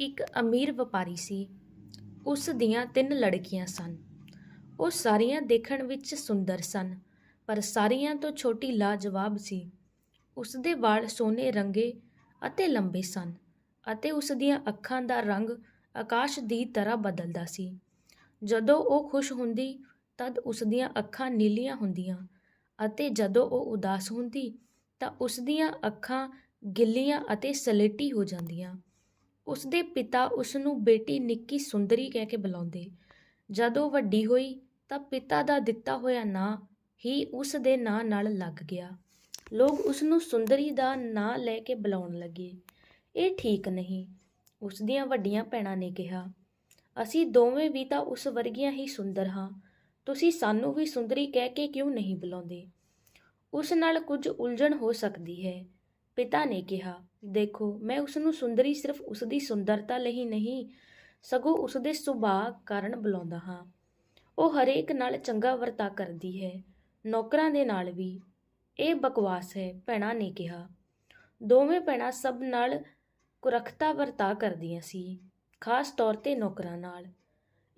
ਇੱਕ ਅਮੀਰ ਵਪਾਰੀ ਸੀ। ਉਸ ਦੀਆਂ ਤਿੰਨ ਲੜਕੀਆਂ ਸਨ। ਉਹ ਸਾਰੀਆਂ ਦੇਖਣ ਵਿੱਚ ਸੁੰਦਰ ਸਨ, ਪਰ ਸਾਰੀਆਂ ਤੋਂ ਛੋਟੀ ਲਾਜਵਾਬ ਸੀ। ਉਸ ਦੇ ਵਾਲ ਸੋਨੇ ਰੰਗੇ ਅਤੇ ਲੰਬੇ ਸਨ ਅਤੇ ਉਸ ਦੀਆਂ ਅੱਖਾਂ ਦਾ ਰੰਗ ਆਕਾਸ਼ ਦੀ ਤਰ੍ਹਾਂ ਬਦਲਦਾ ਸੀ। ਜਦੋਂ ਉਹ ਖੁਸ਼ ਹੁੰਦੀ, ਤਦ ਉਸ ਦੀਆਂ ਅੱਖਾਂ ਨੀਲੀਆਂ ਹੁੰਦੀਆਂ ਅਤੇ ਜਦੋਂ ਉਹ ਉਦਾਸ ਹੁੰਦੀ, ਤਾਂ ਉਸ ਦੀਆਂ ਅੱਖਾਂ ਗਿੱਲੀਆਂ ਅਤੇ ਸਲੇਟੀ ਹੋ ਜਾਂਦੀਆਂ। ਉਸ ਦੇ ਪਿਤਾ ਉਸ ਨੂੰ ਬੇਟੀ ਨਿੱਕੀ ਸੁੰਦਰੀ ਕਹਿ ਕੇ ਬੁਲਾਉਂਦੇ। ਜਦੋਂ ਵੱਡੀ ਹੋਈ ਤਾਂ ਪਿਤਾ ਦਾ ਦਿੱਤਾ ਹੋਇਆ ਨਾਂ ਹੀ ਉਸ ਦੇ ਨਾਂ ਨਾਲ ਲੱਗ ਗਿਆ। ਲੋਕ ਉਸ ਨੂੰ ਸੁੰਦਰੀ ਦਾ ਨਾਂ ਲੈ ਕੇ ਬੁਲਾਉਣ ਲੱਗੇ। ਇਹ ਠੀਕ ਨਹੀਂ ਉਸ ਦੀਆਂ ਵੱਡੀਆਂ ਭੈਣਾਂ ਨੇ ਕਿਹਾ। ਅਸੀਂ ਦੋਵੇਂ ਵੀ ਤਾਂ ਉਸ ਵਰਗੀਆਂ ਹੀ ਸੁੰਦਰ ਹਾਂ। ਤੁਸੀਂ ਸਾਨੂੰ ਵੀ ਸੁੰਦਰੀ ਕਹਿ ਕੇ ਕਿਉਂ ਨਹੀਂ ਬੁਲਾਉਂਦੇ? ਉਸ ਨਾਲ ਕੁਝ ਉਲਝਣ ਹੋ ਸਕਦੀ ਹੈ। ਪਿਤਾ ਨੇ ਕਿਹਾ, ਦੇਖੋ, ਮੈਂ ਉਸ ਨੂੰ ਸੁੰਦਰੀ ਸਿਰਫ ਉਸ ਦੀ ਸੁੰਦਰਤਾ ਲਈ ਨਹੀਂ, ਸਗੋਂ ਉਸ ਦੇ ਸੁਭਾਅ ਕਾਰਨ ਬੁਲਾਉਂਦਾ ਹਾਂ। ਉਹ ਹਰੇਕ ਨਾਲ ਚੰਗਾ ਵਰਤਾ ਕਰਦੀ ਹੈ। ਨੌਕਰਾਂ ਦੇ ਨਾਲ ਵੀ। ਇਹ ਬਕਵਾਸ ਹੈ, ਭੈਣਾਂ ਨੇ ਕਿਹਾ। ਦੋਵੇਂ ਭੈਣਾਂ ਸਭ ਨਾਲ ਕੁਰਖਤਾ ਵਰਤਾ ਕਰਦੀਆਂ ਸੀ, ਖਾਸ ਤੌਰ ਤੇ ਨੌਕਰਾਂ ਨਾਲ।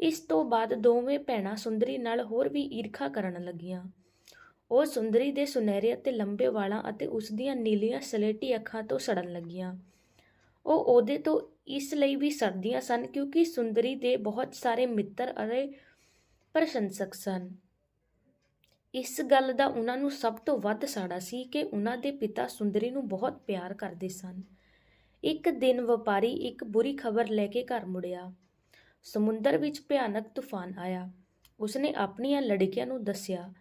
ਇਸ ਤੋਂ ਬਾਅਦ ਦੋਵੇਂ ਭੈਣਾਂ ਸੁੰਦਰੀ ਨਾਲ ਹੋਰ ਵੀ ਈਰਖਾ ਕਰਨ ਲੱਗੀਆਂ। ਉਹ ਸੁੰਦਰੀ ਦੇ ਸੁਨਹਿਰੇ ਅਤੇ ਲੰਬੇ ਵਾਲਾਂ ਅਤੇ ਉਸ ਦੀਆਂ ਨੀਲੀਆਂ ਸਲੇਟੀ ਅੱਖਾਂ ਤੋਂ ਸੜਨ ਲੱਗੀਆਂ। ਉਹ ਉਹਦੇ ਤੋਂ ਇਸ ਲਈ ਵੀ ਸੜਦੀਆਂ ਸਨ ਕਿਉਂਕਿ ਸੁੰਦਰੀ ਦੇ ਬਹੁਤ ਸਾਰੇ ਮਿੱਤਰ ਅਤੇ ਪ੍ਰਸ਼ੰਸਕ ਸਨ। ਇਸ ਗੱਲ ਦਾ ਉਹਨਾਂ ਨੂੰ ਸਭ ਤੋਂ ਵੱਧ ਸਾੜਾ ਸੀ ਕਿ ਉਹਨਾਂ ਦੇ ਪਿਤਾ ਸੁੰਦਰੀ ਨੂੰ ਬਹੁਤ ਪਿਆਰ ਕਰਦੇ ਸਨ। ਇੱਕ ਦਿਨ ਵਪਾਰੀ ਇੱਕ ਬੁਰੀ ਖਬਰ ਲੈ ਕੇ ਘਰ ਮੁੜਿਆ। ਸਮੁੰਦਰ ਵਿੱਚ ਭਿਆਨਕ ਤੂਫਾਨ ਆਇਆ। ਉਸਨੇ ਆਪਣੀਆਂ ਲੜਕੀਆਂ ਨੂੰ ਦੱਸਿਆ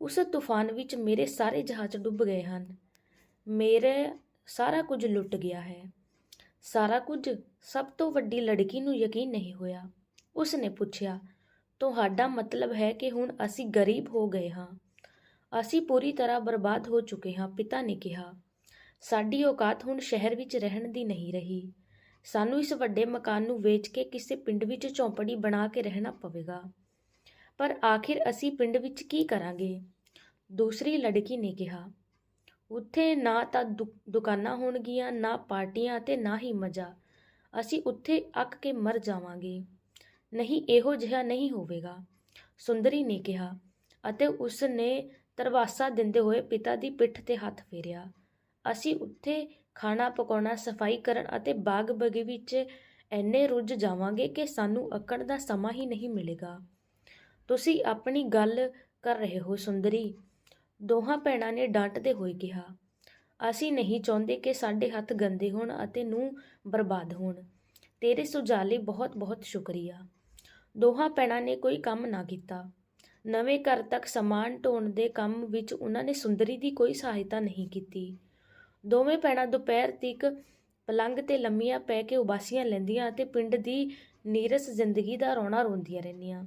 ਉਸ ਤੂਫਾਨ ਵਿੱਚ ਮੇਰੇ ਸਾਰੇ ਜਹਾਜ਼ ਡੁੱਬ ਗਏ ਹਨ। ਮੇਰੇ ਸਾਰਾ ਕੁਝ ਲੁੱਟ ਗਿਆ ਹੈ। ਸਾਰਾ ਕੁਝ, ਸਭ ਤੋਂ ਵੱਡੀ ਲੜਕੀ ਨੂੰ ਯਕੀਨ ਨਹੀਂ ਹੋਇਆ। ਉਸ ਨੇ ਪੁੱਛਿਆ, ਤੁਹਾਡਾ ਮਤਲਬ ਹੈ ਕਿ ਹੁਣ ਅਸੀਂ ਗਰੀਬ ਹੋ ਗਏ ਹਾਂ। ਅਸੀਂ ਪੂਰੀ ਤਰ੍ਹਾਂ ਬਰਬਾਦ ਹੋ ਚੁੱਕੇ ਹਾਂ, ਪਿਤਾ ਨੇ ਕਿਹਾ। ਸਾਡੀ ਔਕਾਤ ਹੁਣ ਸ਼ਹਿਰ ਵਿੱਚ ਰਹਿਣ ਦੀ ਨਹੀਂ ਰਹੀ। ਸਾਨੂੰ ਇਸ ਵੱਡੇ ਮਕਾਨ ਨੂੰ ਵੇਚ ਕੇ ਕਿਸੇ ਪਿੰਡ ਵਿੱਚ ਝੌਂਪੜੀ ਬਣਾ ਕੇ ਰਹਿਣਾ ਪਵੇਗਾ। ਪਰ ਆਖਿਰ ਅਸੀਂ ਪਿੰਡ ਵਿੱਚ ਕੀ ਕਰਾਂਗੇ? ਦੂਸਰੀ ਲੜਕੀ ਨੇ ਕਿਹਾ, ਉੱਥੇ ਨਾ ਤਾਂ ਦੁ- ਦੁਕਾਨਾਂ ਹੋਣਗੀਆਂ, ਨਾ ਪਾਰਟੀਆਂ ਅਤੇ ਨਾ ਹੀ ਮਜ਼ਾ। ਅਸੀਂ ਉੱਥੇ ਅੱਕ ਕੇ ਮਰ ਜਾਵਾਂਗੇ। ਨਹੀਂ ਇਹੋ ਜਿਹਾ ਨਹੀਂ ਹੋਵੇਗਾ। ਸੁੰਦਰੀ ਨੇ ਕਿਹਾ ਅਤੇ ਉਸ ਨੇ ਤਰਵਾਸਾ ਦਿੰਦੇ ਹੋਏ ਪਿਤਾ ਦੀ ਪਿੱਠ ਤੇ ਹੱਥ ਫੇਰਿਆ। ਅਸੀਂ ਉੱਥੇ ਖਾਣਾ ਪਕਾਉਣਾ, ਸਫ਼ਾਈ ਕਰਨ ਅਤੇ ਬਾਗ ਬਗੀ ਵਿੱਚ ਐਨੇ ਰੁੱਝ ਜਾਵਾਂਗੇ ਕਿ ਸਾਨੂੰ ਅੱਕਣ ਦਾ ਸਮਾਂ ਹੀ ਨਹੀਂ ਮਿਲੇਗਾ। ਤੁਸੀਂ ਆਪਣੀ ਗੱਲ ਕਰ ਰਹੇ ਹੋ ਸੁੰਦਰੀ। ਦੋਹਾਂ ਭੈਣਾਂ ਨੇ ਡਾਂਟਦੇ ਹੋਏ ਕਿਹਾ, ਅਸੀਂ ਨਹੀਂ ਚਾਹੁੰਦੇ ਕਿ ਸਾਡੇ ਹੱਥ ਗੰਦੇ ਹੋਣ ਅਤੇ ਨੂੰ ਬਰਬਾਦ ਹੋਣ। ਤੇਰੇ ਸੁਝਾਅ ਲਈ ਬਹੁਤ-ਬਹੁਤ ਸ਼ੁਕਰੀਆ। ਦੋਹਾਂ ਭੈਣਾਂ ਨੇ ਕੋਈ ਕੰਮ ਨਾ ਕੀਤਾ। ਨਵੇਂ ਘਰ ਤੱਕ ਸਮਾਨ ਢੋਣ ਦੇ ਕੰਮ ਵਿੱਚ ਉਹਨਾਂ ਨੇ ਸੁੰਦਰੀ ਦੀ ਕੋਈ ਸਹਾਇਤਾ ਨਹੀਂ ਕੀਤੀ। ਦੋਵੇਂ ਭੈਣਾਂ ਦੁਪਹਿਰ ਤੱਕ ਪਲੰਗ ਤੇ ਲੰਮੀਆਂ ਪੈ ਕੇ ਉਬਾਸੀਆਂ ਲੈਂਦੀਆਂ ਅਤੇ ਪਿੰਡ ਦੀ ਨੀਰਸ ਜ਼ਿੰਦਗੀ ਦਾ ਰੋਣਾ ਰੋਂਦੀਆਂ ਰਹਿੰਦੀਆਂ।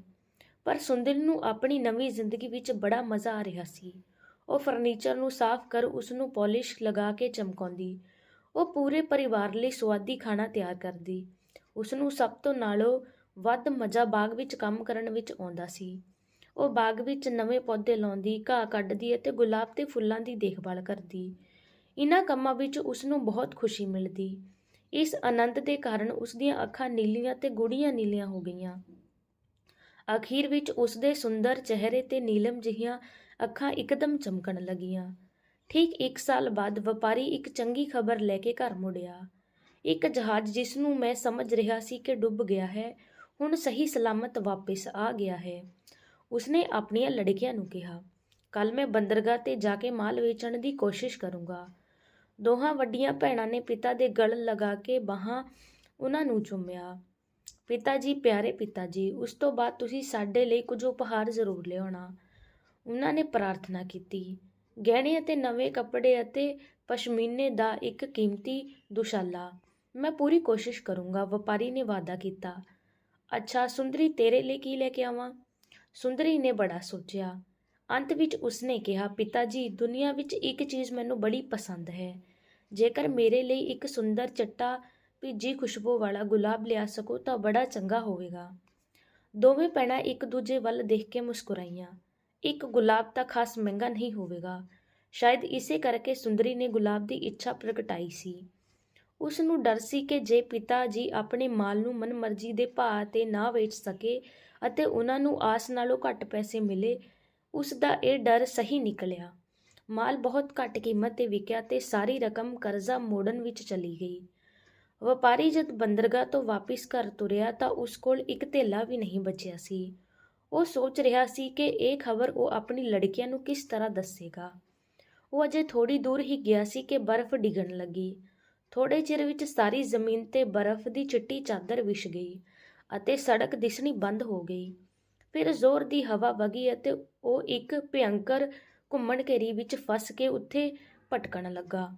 ਪਰ ਸੁੰਦਰ ਨੂੰ ਆਪਣੀ ਨਵੀਂ ਜ਼ਿੰਦਗੀ ਵਿੱਚ ਬੜਾ ਮਜ਼ਾ ਆ ਰਿਹਾ ਸੀ। ਉਹ ਫਰਨੀਚਰ ਨੂੰ ਸਾਫ਼ ਕਰ ਉਸ ਨੂੰ ਪਾਲਿਸ਼ ਲਗਾ ਕੇ ਚਮਕਾਉਂਦੀ। ਉਹ ਪੂਰੇ ਪਰਿਵਾਰ ਲਈ ਸਵਾਦੀ ਖਾਣਾ ਤਿਆਰ ਕਰਦੀ। ਉਸ ਨੂੰ ਸਭ ਤੋਂ ਨਾਲੋਂ ਵੱਧ ਮਜ਼ਾ ਬਾਗ ਵਿੱਚ ਕੰਮ ਕਰਨ ਵਿੱਚ ਆਉਂਦਾ ਸੀ। ਉਹ ਬਾਗ ਵਿੱਚ ਨਵੇਂ ਪੌਦੇ ਲਾਉਂਦੀ, ਘਾਹ ਕੱਢਦੀ ਅਤੇ ਗੁਲਾਬ ਦੇ ਫੁੱਲਾਂ ਦੀ ਦੇਖਭਾਲ ਕਰਦੀ। ਇਨ੍ਹਾਂ ਕੰਮਾਂ ਵਿੱਚ ਉਸ ਨੂੰ ਬਹੁਤ ਖੁਸ਼ੀ ਮਿਲਦੀ। ਇਸ ਆਨੰਦ ਦੇ ਕਾਰਨ ਉਸ ਦੀਆਂ ਅੱਖਾਂ ਨੀਲੀਆਂ ਤੇ ਗੂੜੀਆਂ ਨੀਲੀਆਂ ਹੋ ਗਈਆਂ। ਅਖੀਰ ਵਿੱਚ ਉਸ ਦੇ ਸੁੰਦਰ ਚਿਹਰੇ ਤੇ ਨੀਲਮ ਜਿਹੀਆਂ ਅੱਖਾਂ ਇੱਕਦਮ ਚਮਕਣ ਲੱਗੀਆਂ। ਠੀਕ ਇੱਕ ਸਾਲ ਬਾਅਦ ਵਪਾਰੀ ਇੱਕ ਚੰਗੀ ਖਬਰ ਲੈ ਕੇ ਘਰ ਮੁੜਿਆ। ਇੱਕ ਜਹਾਜ਼ ਜਿਸ ਨੂੰ ਮੈਂ ਸਮਝ ਰਿਹਾ ਸੀ ਕਿ ਡੁੱਬ ਗਿਆ ਹੈ, ਹੁਣ ਸਹੀ ਸਲਾਮਤ ਵਾਪਸ ਆ ਗਿਆ ਹੈ। ਉਸਨੇ ਆਪਣੀਆਂ ਲੜਕੀਆਂ ਨੂੰ ਕਿਹਾ ਕੱਲ ਮੈਂ ਬੰਦਰਗਾਹ ਤੇ ਜਾ ਕੇ ਮਾਲ ਵੇਚਣ ਦੀ ਕੋਸ਼ਿਸ਼ ਕਰੂੰਗਾ। ਦੋਹਾਂ ਵੱਡੀਆਂ ਭੈਣਾਂ ਨੇ ਪਿਤਾ ਦੇ ਗਲ ਲਗਾ ਕੇ ਬਾਹਾਂ ਉਹਨਾਂ ਨੂੰ ਚੁੰਮਿਆ। ਪਿਤਾ ਜੀ, ਪਿਆਰੇ ਪਿਤਾ ਜੀ, ਉਸ ਤੋਂ ਬਾਅਦ ਤੁਸੀਂ ਸਾਡੇ ਲਈ ਕੁਝ ਉਪਹਾਰ ਜ਼ਰੂਰ ਲਿਆਉਣਾ। ਉਹਨਾਂ ਨੇ ਪ੍ਰਾਰਥਨਾ ਕੀਤੀ। ਗਹਿਣੇ ਅਤੇ ਨਵੇਂ ਕੱਪੜੇ ਅਤੇ ਪਸ਼ਮੀਨੇ ਦਾ ਇੱਕ ਕੀਮਤੀ ਦੁਸ਼ਾਲਾ। ਮੈਂ ਪੂਰੀ ਕੋਸ਼ਿਸ਼ ਕਰੂੰਗਾ, ਵਪਾਰੀ ਨੇ ਵਾਅਦਾ ਕੀਤਾ। ਅੱਛਾ, ਸੁੰਦਰੀ, ਤੇਰੇ ਲਈ ਕੀ ਲੈ ਕੇ ਆਵਾਂ? ਸੁੰਦਰੀ ਨੇ ਬੜਾ ਸੋਚਿਆ। ਅੰਤ ਵਿੱਚ ਉਸਨੇ ਕਿਹਾ, ਪਿਤਾ ਜੀ, ਦੁਨੀਆ ਵਿੱਚ ਇੱਕ ਚੀਜ਼ ਮੈਨੂੰ ਬੜੀ ਪਸੰਦ ਹੈ। ਜੇਕਰ ਮੇਰੇ ਲਈ ਇੱਕ ਸੁੰਦਰ ਚੱਟਾ ਭਿੱਜੀ ਖੁਸ਼ਬੂ ਵਾਲਾ ਗੁਲਾਬ ਲਿਆ ਸਕੋ ਤਾਂ ਬੜਾ ਚੰਗਾ ਹੋਵੇਗਾ। ਦੋਵੇਂ ਭੈਣਾਂ ਇੱਕ ਦੂਜੇ ਵੱਲ ਦੇਖ ਕੇ ਮੁਸਕਰਾਈਆਂ। ਇੱਕ ਗੁਲਾਬ ਤਾਂ ਖਾਸ ਮਹਿੰਗਾ ਨਹੀਂ ਹੋਵੇਗਾ। ਸ਼ਾਇਦ ਇਸੇ ਕਰਕੇ ਸੁੰਦਰੀ ਨੇ ਗੁਲਾਬ ਦੀ ਇੱਛਾ ਪ੍ਰਗਟਾਈ ਸੀ। ਉਸ ਨੂੰ ਡਰ ਸੀ ਕਿ ਜੇ ਪਿਤਾ ਜੀ ਆਪਣੇ ਮਾਲ ਨੂੰ ਮਨਮਰਜ਼ੀ ਦੇ ਭਾਅ ਤੇ ਨਾ ਵੇਚ ਸਕੇ ਅਤੇ ਉਹਨਾਂ ਨੂੰ ਆਸ ਨਾਲੋਂ ਘੱਟ ਪੈਸੇ ਮਿਲੇ, ਉਸ ਦਾ ਇਹ ਡਰ ਸਹੀ ਨਿਕਲਿਆ। ਮਾਲ ਬਹੁਤ ਘੱਟ ਕੀਮਤ ਤੇ ਵਿਕਿਆ ਤੇ ਸਾਰੀ ਰਕਮ ਕਰਜ਼ਾ ਮੋੜਨ ਵਿੱਚ ਚਲੀ ਗਈ। ਵਪਾਰੀ ਜਦ ਬੰਦਰਗਾਹ ਤੋਂ ਵਾਪਿਸ ਘਰ ਤੁਰਿਆ ਤਾਂ ਉਸ ਕੋਲ ਇੱਕ ਧੇਲਾ ਵੀ ਨਹੀਂ ਬਚਿਆ ਸੀ। ਉਹ ਸੋਚ ਰਿਹਾ ਸੀ ਕਿ ਇਹ ਖਬਰ ਉਹ ਆਪਣੀ ਲੜਕੀਆਂ ਨੂੰ ਕਿਸ ਤਰ੍ਹਾਂ ਦੱਸੇਗਾ। ਉਹ ਅਜੇ ਥੋੜੀ ਦੂਰ ਹੀ ਗਿਆ ਸੀ ਕਿ ਬਰਫ਼ ਡਿੱਗਣ ਲੱਗੀ। ਥੋੜੇ ਚਿਰ ਵਿੱਚ ਸਾਰੀ ਜ਼ਮੀਨ ਤੇ ਬਰਫ਼ ਦੀ ਚਿੱਟੀ ਚਾਦਰ ਵਿਛ ਗਈ ਅਤੇ ਸੜਕ ਦਿਸਣੀ ਬੰਦ ਹੋ ਗਈ। ਫਿਰ ਜ਼ੋਰ ਦੀ ਹਵਾ ਵਗੀ ਅਤੇ ਉਹ ਇੱਕ ਭਿਅੰਕਰ ਘੁੰਮਣ ਘੇਰੀ ਵਿੱਚ ਫਸ ਕੇ ਉੱਥੇ ਭਟਕਣ ਲੱਗਾ।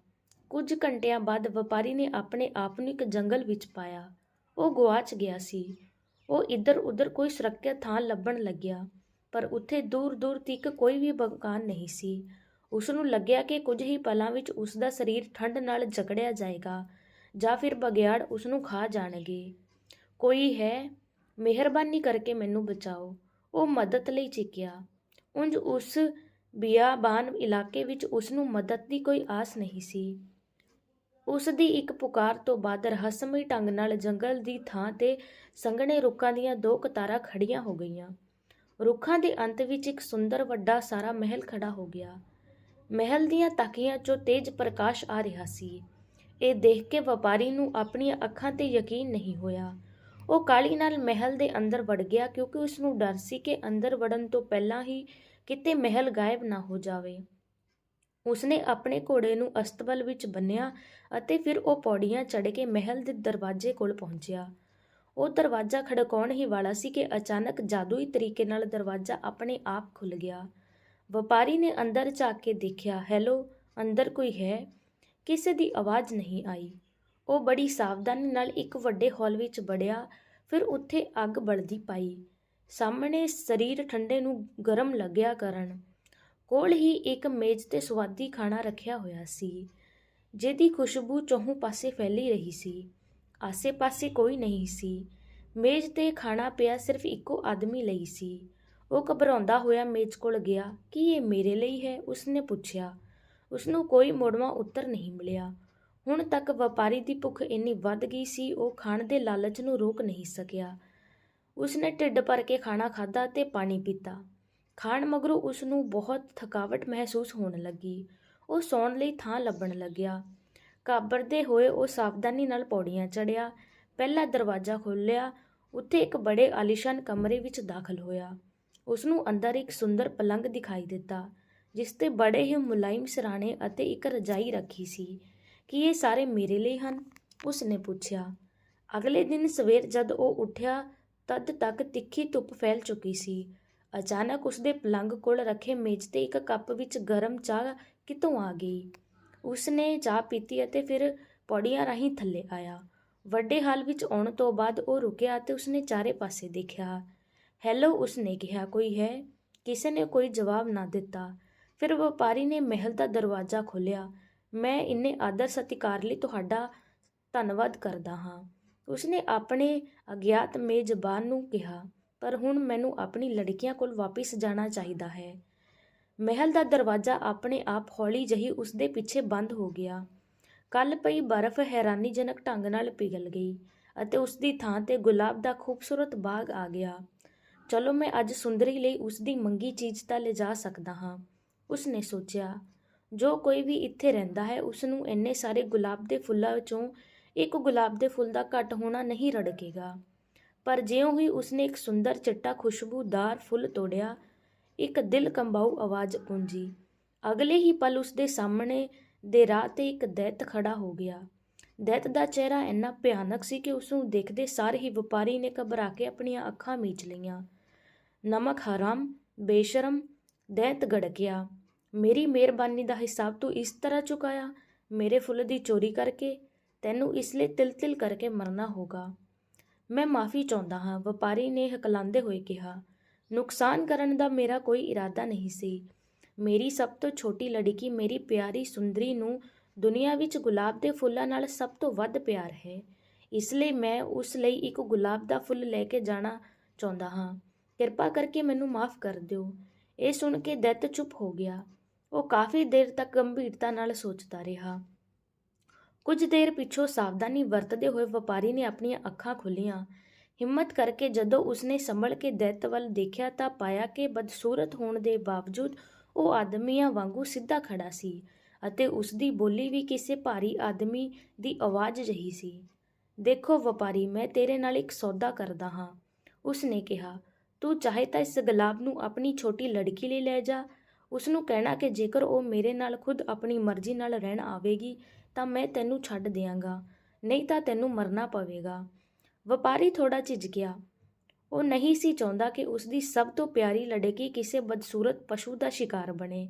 ਕੁਝ ਘੰਟਿਆਂ ਬਾਅਦ ਵਪਾਰੀ ਨੇ ਆਪਣੇ ਆਪ ਨੂੰ ਇੱਕ ਜੰਗਲ ਵਿੱਚ ਪਾਇਆ। ਉਹ ਗੁਆਚ ਗਿਆ ਸੀ। ਉਹ ਇੱਧਰ-ਉੱਧਰ ਕੋਈ ਸੁਰੱਖਿਅਤ ਥਾਂ ਲੱਭਣ ਲੱਗਿਆ, ਪਰ ਉੱਥੇ ਦੂਰ-ਦੂਰ ਤੱਕ ਕੋਈ ਵੀ ਮਕਾਨ ਨਹੀਂ ਸੀ। ਉਸ ਨੂੰ ਲੱਗਿਆ ਕਿ ਕੁਝ ਹੀ ਪਲਾਂ ਵਿੱਚ ਉਸ ਦਾ ਸਰੀਰ ਠੰਡ ਨਾਲ ਜਕੜਿਆ ਜਾਏਗਾ ਜਾਂ ਫਿਰ ਬਗਿਆੜ ਉਸ ਨੂੰ ਖਾ ਜਾਣਗੇ। ਕੋਈ ਹੈ, ਮਿਹਰਬਾਨੀ ਕਰਕੇ ਮੈਨੂੰ ਬਚਾਓ। ਉਹ ਮਦਦ ਲਈ ਚੀਕਿਆ। ਉਂਝ ਉਸ ਬਿਆਬਾਨ ਇਲਾਕੇ ਵਿੱਚ ਉਸ ਨੂੰ ਮਦਦ ਦੀ ਕੋਈ ਆਸ ਨਹੀਂ ਸੀ। ਉਸ ਦੀ ਇੱਕ ਪੁਕਾਰ ਤੋਂ ਬਾਅਦ ਰਹੱਸਮਈ ਢੰਗ ਨਾਲ ਜੰਗਲ ਦੀ ਥਾਂ ਤੇ ਸੰਘਣੇ ਰੁੱਖਾਂ ਦੀਆਂ ਦੋ ਕਤਾਰਾਂ ਖੜੀਆਂ ਹੋ ਗਈਆਂ। ਰੁੱਖਾਂ ਦੇ ਅੰਤ ਵਿੱਚ ਇੱਕ ਸੁੰਦਰ ਵੱਡਾ ਸਾਰਾ ਮਹਿਲ ਖੜਾ ਹੋ ਗਿਆ। ਮਹਿਲ ਦੀਆਂ ਤਾਕੀਆਂ 'ਚੋਂ ਤੇਜ਼ ਪ੍ਰਕਾਸ਼ ਆ ਰਿਹਾ ਸੀ। ਇਹ ਦੇਖ ਕੇ ਵਪਾਰੀ ਨੂੰ ਆਪਣੀਆਂ ਅੱਖਾਂ ਤੇ ਯਕੀਨ ਨਹੀਂ ਹੋਇਆ। ਉਹ ਕਾਲੀ ਨਾਲ ਮਹਿਲ ਦੇ ਅੰਦਰ ਵੜ ਗਿਆ ਕਿਉਂਕਿ ਉਸ ਨੂੰ ਡਰ ਸੀ ਕਿ ਅੰਦਰ ਵੜਨ ਤੋਂ ਪਹਿਲਾਂ ਹੀ ਕਿਤੇ ਮਹਿਲ ਗਾਇਬ ਨਾ ਹੋ ਜਾਵੇ। ਉਸਨੇ ਆਪਣੇ ਘੋੜੇ ਨੂੰ ਅਸਤਬਲ ਵਿੱਚ ਬੰਨਿਆ ਅਤੇ ਫਿਰ ਉਹ ਪੌੜੀਆਂ ਚੜ੍ਹ ਕੇ ਮਹਿਲ ਦੇ ਦਰਵਾਜ਼ੇ ਕੋਲ ਪਹੁੰਚਿਆ। ਉਹ ਦਰਵਾਜ਼ਾ ਖੜਕਾਉਣ ਹੀ ਵਾਲਾ ਸੀ ਕਿ ਅਚਾਨਕ ਜਾਦੂਈ ਤਰੀਕੇ ਨਾਲ ਦਰਵਾਜ਼ਾ ਆਪਣੇ ਆਪ ਖੁੱਲ ਗਿਆ। ਵਪਾਰੀ ਨੇ ਅੰਦਰ ਝਾਕ ਕੇ ਦੇਖਿਆ, ਹੈਲੋ, ਅੰਦਰ ਕੋਈ ਹੈ? ਕਿਸੇ ਦੀ ਆਵਾਜ਼ ਨਹੀਂ ਆਈ। ਉਹ ਬੜੀ ਸਾਵਧਾਨੀ ਨਾਲ ਇੱਕ ਵੱਡੇ ਹਾਲ ਵਿੱਚ ਵੜਿਆ, ਫਿਰ ਉੱਥੇ ਅੱਗ ਬਲਦੀ ਪਾਈ। ਸਾਹਮਣੇ ਸਰੀਰ ਠੰਡੇ ਨੂੰ ਗਰਮ ਲੱਗਿਆ ਕਰਨ ਕੋਲ ਹੀ ਇੱਕ ਮੇਜ਼ ਤੇ ਸਵਾਦੀ ਖਾਣਾ ਰੱਖਿਆ ਹੋਇਆ ਸੀ, ਜਿਹਦੀ ਖੁਸ਼ਬੂ ਚੌਹੋਂ ਪਾਸੇ ਫੈਲੀ ਰਹੀ ਸੀ। ਆਸੇ-ਪਾਸੇ ਕੋਈ ਨਹੀਂ ਸੀ। ਮੇਜ਼ ਤੇ ਖਾਣਾ ਪਿਆ ਸਿਰਫ ਇੱਕੋ ਆਦਮੀ ਲਈ ਸੀ। ਉਹ ਘਬਰਾਉਂਦਾ ਹੋਇਆ ਮੇਜ਼ ਕੋਲ ਗਿਆ, ਕੀ ਇਹ ਮੇਰੇ ਲਈ ਹੈ? ਉਸਨੇ ਪੁੱਛਿਆ। ਉਸਨੂੰ ਕੋਈ ਮੋੜਵਾਂ ਉੱਤਰ ਨਹੀਂ ਮਿਲਿਆ। ਹੁਣ ਤੱਕ ਵਪਾਰੀ ਦੀ ਭੁੱਖ ਇੰਨੀ ਵੱਧ ਗਈ ਸੀ, ਉਹ ਖਾਣ ਦੇ ਲਾਲਚ ਨੂੰ ਰੋਕ ਨਹੀਂ ਸਕਿਆ। ਉਸਨੇ ਢਿੱਡ ਭਰ ਕੇ ਖਾਣਾ ਖਾਧਾ ਤੇ ਪਾਣੀ ਪੀਤਾ। ਖਾਣ ਮਗਰੋਂ ਉਸ ਨੂੰ ਬਹੁਤ ਥਕਾਵਟ ਮਹਿਸੂਸ ਹੋਣ ਲੱਗੀ। ਉਹ ਸੌਣ ਲਈ ਥਾਂ ਲੱਭਣ ਲੱਗਿਆ। ਕਾਬਰਦੇ ਹੋਏ ਉਹ ਸਾਵਧਾਨੀ ਨਾਲ ਪੌੜੀਆਂ ਚੜ੍ਹਿਆ। ਪਹਿਲਾ ਦਰਵਾਜ਼ਾ ਖੋਲ੍ਹਿਆ। ਉੱਥੇ ਇੱਕ ਬੜੇ ਆਲੀਸ਼ਾਨ ਕਮਰੇ ਵਿੱਚ ਦਾਖਲ ਹੋਇਆ। ਉਸ ਨੂੰ ਅੰਦਰ ਇੱਕ ਸੁੰਦਰ ਪਲੰਗ ਦਿਖਾਈ ਦਿੱਤਾ, ਜਿਸ ਤੇ ਬੜੇ ਹੀ ਮੁਲਾਇਮ ਸਰਾਣੇ ਅਤੇ ਇੱਕ ਰਜਾਈ ਰੱਖੀ ਸੀ। ਕੀ ਇਹ ਸਾਰੇ ਮੇਰੇ ਲਈ ਹਨ? ਉਸ ਨੇ ਪੁੱਛਿਆ। ਅਗਲੇ ਦਿਨ ਸਵੇਰ ਜਦ ਉਹ ਉੱਠਿਆ, ਤਦ ਤੱਕ ਤਿੱਖੀ ਧੁੱਪ ਫੈਲ ਚੁੱਕੀ ਸੀ। ਅਚਾਨਕ ਉਸਦੇ ਪਲੰਗ ਕੋਲ ਰੱਖੇ ਮੇਜ਼ ਤੇ ਇੱਕ ਕੱਪ ਵਿੱਚ ਗਰਮ ਚਾਹ ਕਿਤੋਂ ਆ ਗਈ। ਉਸਨੇ ਚਾਹ ਪੀਤੀ ਅਤੇ ਫਿਰ ਪੌੜੀਆਂ ਰਾਹੀਂ ਥੱਲੇ ਆਇਆ। ਵੱਡੇ ਹਾਲ ਵਿੱਚ ਆਉਣ ਤੋਂ ਬਾਅਦ ਉਹ ਰੁਕਿਆ ਅਤੇ ਉਸਨੇ ਚਾਰੇ ਪਾਸੇ ਦੇਖਿਆ। ਹੈਲੋ, ਉਸਨੇ ਕਿਹਾ, ਕੋਈ ਹੈ ਕਿਸੇ ਨੇ ਕੋਈ ਜਵਾਬ ਨਾ ਦਿੱਤਾ। ਫਿਰ ਵਪਾਰੀ ਨੇ ਮਹਿਲ ਦਾ ਦਰਵਾਜ਼ਾ ਖੋਲ੍ਹਿਆ। ਮੈਂ ਇੰਨੇ ਆਦਰ ਸਤਿਕਾਰ ਲਈ ਤੁਹਾਡਾ ਧੰਨਵਾਦ ਕਰਦਾ ਹਾਂ, ਉਸਨੇ ਆਪਣੇ ਅਗਿਆਤ ਮੇਜ਼ਬਾਨ ਨੂੰ ਕਿਹਾ। ਪਰ ਹੁਣ ਮੈਨੂੰ ਆਪਣੀ ਲੜਕੀਆਂ ਕੋਲ ਵਾਪਸ ਜਾਣਾ ਚਾਹੀਦਾ ਹੈ। ਮਹਿਲ ਦਾ ਦਰਵਾਜ਼ਾ ਆਪਣੇ ਆਪ ਹੌਲੀ ਜਹੀ ਉਸਦੇ ਪਿੱਛੇ ਬੰਦ ਹੋ ਗਿਆ। ਕੱਲ ਪਈ ਬਰਫ਼ ਹੈਰਾਨੀਜਨਕ ਢੰਗ ਨਾਲ ਪਿਘਲ ਗਈ ਅਤੇ ਉਸ ਦੀ ਥਾਂ ਤੇ ਗੁਲਾਬ ਦਾ ਖੂਬਸੂਰਤ ਬਾਗ ਆ ਗਿਆ। ਚਲੋ ਮੈਂ ਅੱਜ ਸੁੰਦਰੀ ਲਈ ਉਸ ਦੀ ਮੰਗੀ ਚੀਜ਼ ਤਾਂ ਲਿਜਾ ਸਕਦਾ ਹਾਂ, ਉਸਨੇ ਸੋਚਿਆ। ਜੋ ਕੋਈ ਵੀ ਇੱਥੇ ਰਹਿੰਦਾ ਹੈ ਉਸ ਨੂੰ ਇੰਨੇ ਸਾਰੇ ਗੁਲਾਬ ਦੇ ਫੁੱਲਾਂ ਵਿੱਚੋਂ ਇੱਕ ਗੁਲਾਬ ਦੇ ਫੁੱਲ ਦਾ ਘੱਟ ਹੋਣਾ ਨਹੀਂ ਰੜਕੇਗਾ। ਪਰ ਜਿਉਂ ਹੀ ਉਸਨੇ ਇੱਕ ਸੁੰਦਰ ਚਿੱਟਾ ਖੁਸ਼ਬੂਦਾਰ ਫੁੱਲ ਤੋੜਿਆ, ਇੱਕ ਦਿਲ ਕੰਬਾਊ ਆਵਾਜ਼ ਗੂੰਜੀ। ਅਗਲੇ ਹੀ ਪਲ ਉਸਦੇ ਸਾਹਮਣੇ ਦੇ ਰਾਹ ਤੇ ਇੱਕ ਦੈਤ ਖੜਾ ਹੋ ਗਿਆ। ਦੈਤ ਦਾ ਚਿਹਰਾ ਇੰਨਾ ਭਿਆਨਕ ਸੀ ਕਿ ਉਸ ਨੂੰ ਦੇਖਦੇ ਸਾਰ ਹੀ ਵਪਾਰੀ ਨੇ ਘਬਰਾ ਕੇ ਆਪਣੀਆਂ ਅੱਖਾਂ ਮੀਚ ਲਈਆਂ। ਨਮਕ ਹਰਾਮ, ਬੇਸ਼ਰਮ, ਦੈਤ ਗੜਕਿਆ। ਮੇਰੀ ਮਿਹਰਬਾਨੀ ਦਾ ਹਿਸਾਬ ਤੂੰ ਇਸ ਤਰ੍ਹਾਂ ਚੁਕਾਇਆ? ਮੇਰੇ ਫੁੱਲ ਦੀ ਚੋਰੀ ਕਰਕੇ ਤੈਨੂੰ ਇਸ ਲਈ ਤਿਲ-ਤਿਲ ਕਰਕੇ ਮਰਨਾ ਹੋਗਾ। ਮੈਂ ਮਾਫੀ ਚਾਹੁੰਦਾ ਹਾਂ, ਵਪਾਰੀ ਨੇ ਹਕਲਾਉਂਦੇ ਹੋਏ ਕਿਹਾ, ਨੁਕਸਾਨ ਕਰਨ ਦਾ ਮੇਰਾ ਕੋਈ ਇਰਾਦਾ ਨਹੀਂ ਸੀ। ਮੇਰੀ ਸਭ ਤੋਂ ਛੋਟੀ ਲੜਕੀ ਮੇਰੀ ਪਿਆਰੀ ਸੁੰਦਰੀ ਨੂੰ ਦੁਨੀਆ ਵਿੱਚ ਗੁਲਾਬ ਦੇ ਫੁੱਲਾਂ ਨਾਲ ਸਭ ਤੋਂ ਵੱਧ ਪਿਆਰ ਹੈ। ਇਸ ਲਈ ਮੈਂ ਉਸ ਲਈ ਇੱਕ ਗੁਲਾਬ ਦਾ ਫੁੱਲ ਲੈ ਕੇ ਜਾਣਾ ਚਾਹੁੰਦਾ ਹਾਂ। ਕਿਰਪਾ ਕਰਕੇ ਮੈਨੂੰ ਮਾਫ ਕਰ ਦਿਓ। ਇਹ ਸੁਣ ਕੇ ਦੈਤ ਚੁੱਪ ਹੋ ਗਿਆ। ਉਹ ਕਾਫੀ ਦੇਰ ਤੱਕ ਗੰਭੀਰਤਾ ਨਾਲ ਸੋਚਦਾ ਰਿਹਾ। ਕੁਝ ਦੇਰ ਪਿੱਛੋਂ ਸਾਵਧਾਨੀ ਵਰਤਦੇ ਹੋਏ ਵਪਾਰੀ ਨੇ ਆਪਣੀਆਂ ਅੱਖਾਂ ਖੋਲ੍ਹੀਆਂ। ਹਿੰਮਤ ਕਰਕੇ ਜਦੋਂ ਉਸਨੇ ਸੰਭਲ ਕੇ ਦੈਤ ਵੱਲ ਦੇਖਿਆ ਤਾਂ ਪਾਇਆ ਕਿ ਬਦਸੂਰਤ ਹੋਣ ਦੇ ਬਾਵਜੂਦ ਉਹ ਆਦਮੀਆਂ ਵਾਂਗੂ ਸਿੱਧਾ ਖੜਾ ਸੀ ਅਤੇ ਉਸਦੀ ਬੋਲੀ ਵੀ ਕਿਸੇ ਭਾਰੀ ਆਦਮੀ ਦੀ ਆਵਾਜ਼ ਜਿਹੀ ਸੀ। ਦੇਖੋ ਵਪਾਰੀ, ਮੈਂ ਤੇਰੇ ਨਾਲ ਇੱਕ ਸੌਦਾ ਕਰਦਾ ਹਾਂ। ਉਸ ਨੇ ਕਿਹਾ। ਤੂੰ ਚਾਹੇ ਤਾਂ ਇਸ ਗੁਲਾਬ ਨੂੰ ਆਪਣੀ ਛੋਟੀ ਲੜਕੀ ਲਈ ਲੈ ਜਾ। ਉਸ ਨੂੰ ਕਹਿਣਾ ਕਿ ਜੇਕਰ ਉਹ ਮੇਰੇ ਨਾਲ ਖੁਦ ਆਪਣੀ ਮਰਜ਼ੀ ਨਾਲ ਰਹਿਣ ਆਵੇਗੀ ਤਾਂ ਮੈਂ ਤੈਨੂੰ ਛੱਡ ਦਿਆਂਗਾ, ਨਹੀਂ ਤਾਂ ਤੈਨੂੰ ਮਰਨਾ ਪਵੇਗਾ। ਵਪਾਰੀ ਥੋੜਾ ਝਿਜਕਿਆ। ਉਹ ਨਹੀਂ ਸੀ ਚਾਹੁੰਦਾ ਕਿ ਉਸ ਦੀ ਸਭ ਤੋਂ ਪਿਆਰੀ ਲੜਕੀ ਕਿਸੇ ਬਦਸੂਰਤ ਪਸ਼ੂ ਦਾ ਸ਼ਿਕਾਰ ਬਣੇ,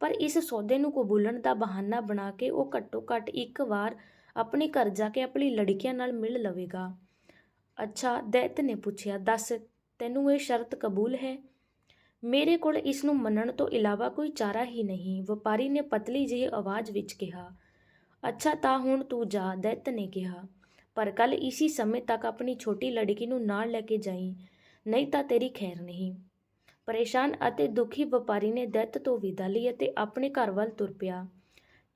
ਪਰ ਇਸ ਸੌਦੇ ਨੂੰ ਕਬੂਲਣ ਦਾ ਬਹਾਨਾ ਬਣਾ ਕੇ ਉਹ ਘੱਟੋ ਘੱਟ ਇੱਕ ਵਾਰ ਆਪਣੇ ਘਰ ਜਾ ਕੇ ਆਪਣੀ ਲੜਕੀਆਂ ਨਾਲ ਮਿਲ ਲਵੇਗਾ। ਅੱਛਾ, ਦੈਤ ਨੇ ਪੁੱਛਿਆ, ਦੱਸ, ਤੈਨੂੰ ਇਹ ਸ਼ਰਤ ਕਬੂਲ ਹੈ? ਮੇਰੇ ਕੋਲ ਇਸ ਨੂੰ ਮੰਨਣ ਤੋਂ ਇਲਾਵਾ ਕੋਈ ਚਾਰਾ ਹੀ ਨਹੀਂ, ਵਪਾਰੀ ਨੇ ਪਤਲੀ ਜਿਹੀ ਆਵਾਜ਼ ਵਿੱਚ ਕਿਹਾ। ਅੱਛਾ, ਤਾਂ ਹੁਣ ਤੂੰ ਜਾ, ਦੈਤ ਨੇ ਕਿਹਾ। ਪਰ ਕੱਲ ਇਸੀ ਸਮੇਂ ਤੱਕ ਆਪਣੀ ਛੋਟੀ ਲੜਕੀ ਨੂੰ ਨਾਲ ਲੈ ਕੇ ਜਾਈਂ, ਨਹੀਂ ਤਾਂ ਤੇਰੀ ਖੈਰ ਨਹੀਂ। ਪਰੇਸ਼ਾਨ ਅਤੇ ਦੁਖੀ ਵਪਾਰੀ ਨੇ ਦੈਤ ਤੋਂ ਵਿਦਾ ਲਈ ਅਤੇ ਆਪਣੇ ਘਰ ਵੱਲ ਤੁਰ ਪਿਆ।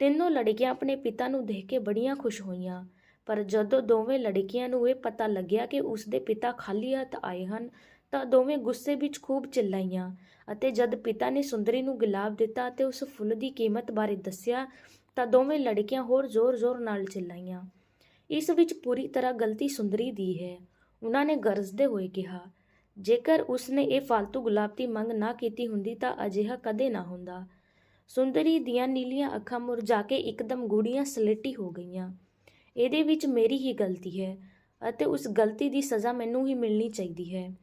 ਤਿੰਨੋਂ ਲੜਕੀਆਂ ਆਪਣੇ ਪਿਤਾ ਨੂੰ ਦੇਖ ਕੇ ਬੜੀਆਂ ਖੁਸ਼ ਹੋਈਆਂ, ਪਰ ਜਦੋਂ ਦੋਵੇਂ ਲੜਕੀਆਂ ਨੂੰ ਇਹ ਪਤਾ ਲੱਗਿਆ ਕਿ ਉਸ ਦੇ ਪਿਤਾ ਖਾਲੀ ਹੱਥ ਆਏ ਹਨ, ਤਾਂ ਦੋਵੇਂ ਗੁੱਸੇ ਵਿੱਚ ਖੂਬ ਚਿੱਲਾਈਆਂ ਅਤੇ ਜਦ ਪਿਤਾ ਨੇ ਸੁੰਦਰੀ ਨੂੰ ਗੁਲਾਬ ਦਿੱਤਾ ਅਤੇ ਉਸ ਫੁੱਲ ਦੀ ਕੀਮਤ ਬਾਰੇ ਦੱਸਿਆ ਤਾਂ ਦੋਵੇਂ ਲੜਕੀਆਂ ਹੋਰ ਜ਼ੋਰ-ਜ਼ੋਰ ਨਾਲ ਚਿੱਲਾਈਆਂ। ਇਸ ਵਿੱਚ ਪੂਰੀ ਤਰ੍ਹਾਂ ਗਲਤੀ ਸੁੰਦਰੀ ਦੀ ਹੈ, ਉਹਨਾਂ ਨੇ ਗਰਜਦੇ ਹੋਏ ਕਿਹਾ। ਜੇਕਰ ਉਸਨੇ ਇਹ ਫਾਲਤੂ ਗੁਲਾਬ ਦੀ ਮੰਗ ਨਾ ਕੀਤੀ ਹੁੰਦੀ ਤਾਂ ਅਜਿਹਾ ਕਦੇ ਨਾ ਹੁੰਦਾ। ਸੁੰਦਰੀ ਦੀਆਂ ਨੀਲੀਆਂ ਅੱਖਾਂ ਮੁਰਝਾ ਕੇ ਇੱਕਦਮ ਗੂੜੀਆਂ ਸਲੇਟੀ ਹੋ ਗਈਆਂ। ਇਹਦੇ ਵਿੱਚ ਮੇਰੀ ਹੀ ਗਲਤੀ ਹੈ ਅਤੇ ਉਸ ਗਲਤੀ ਦੀ ਸਜ਼ਾ ਮੈਨੂੰ ਹੀ ਮਿਲਣੀ ਚਾਹੀਦੀ ਹੈ।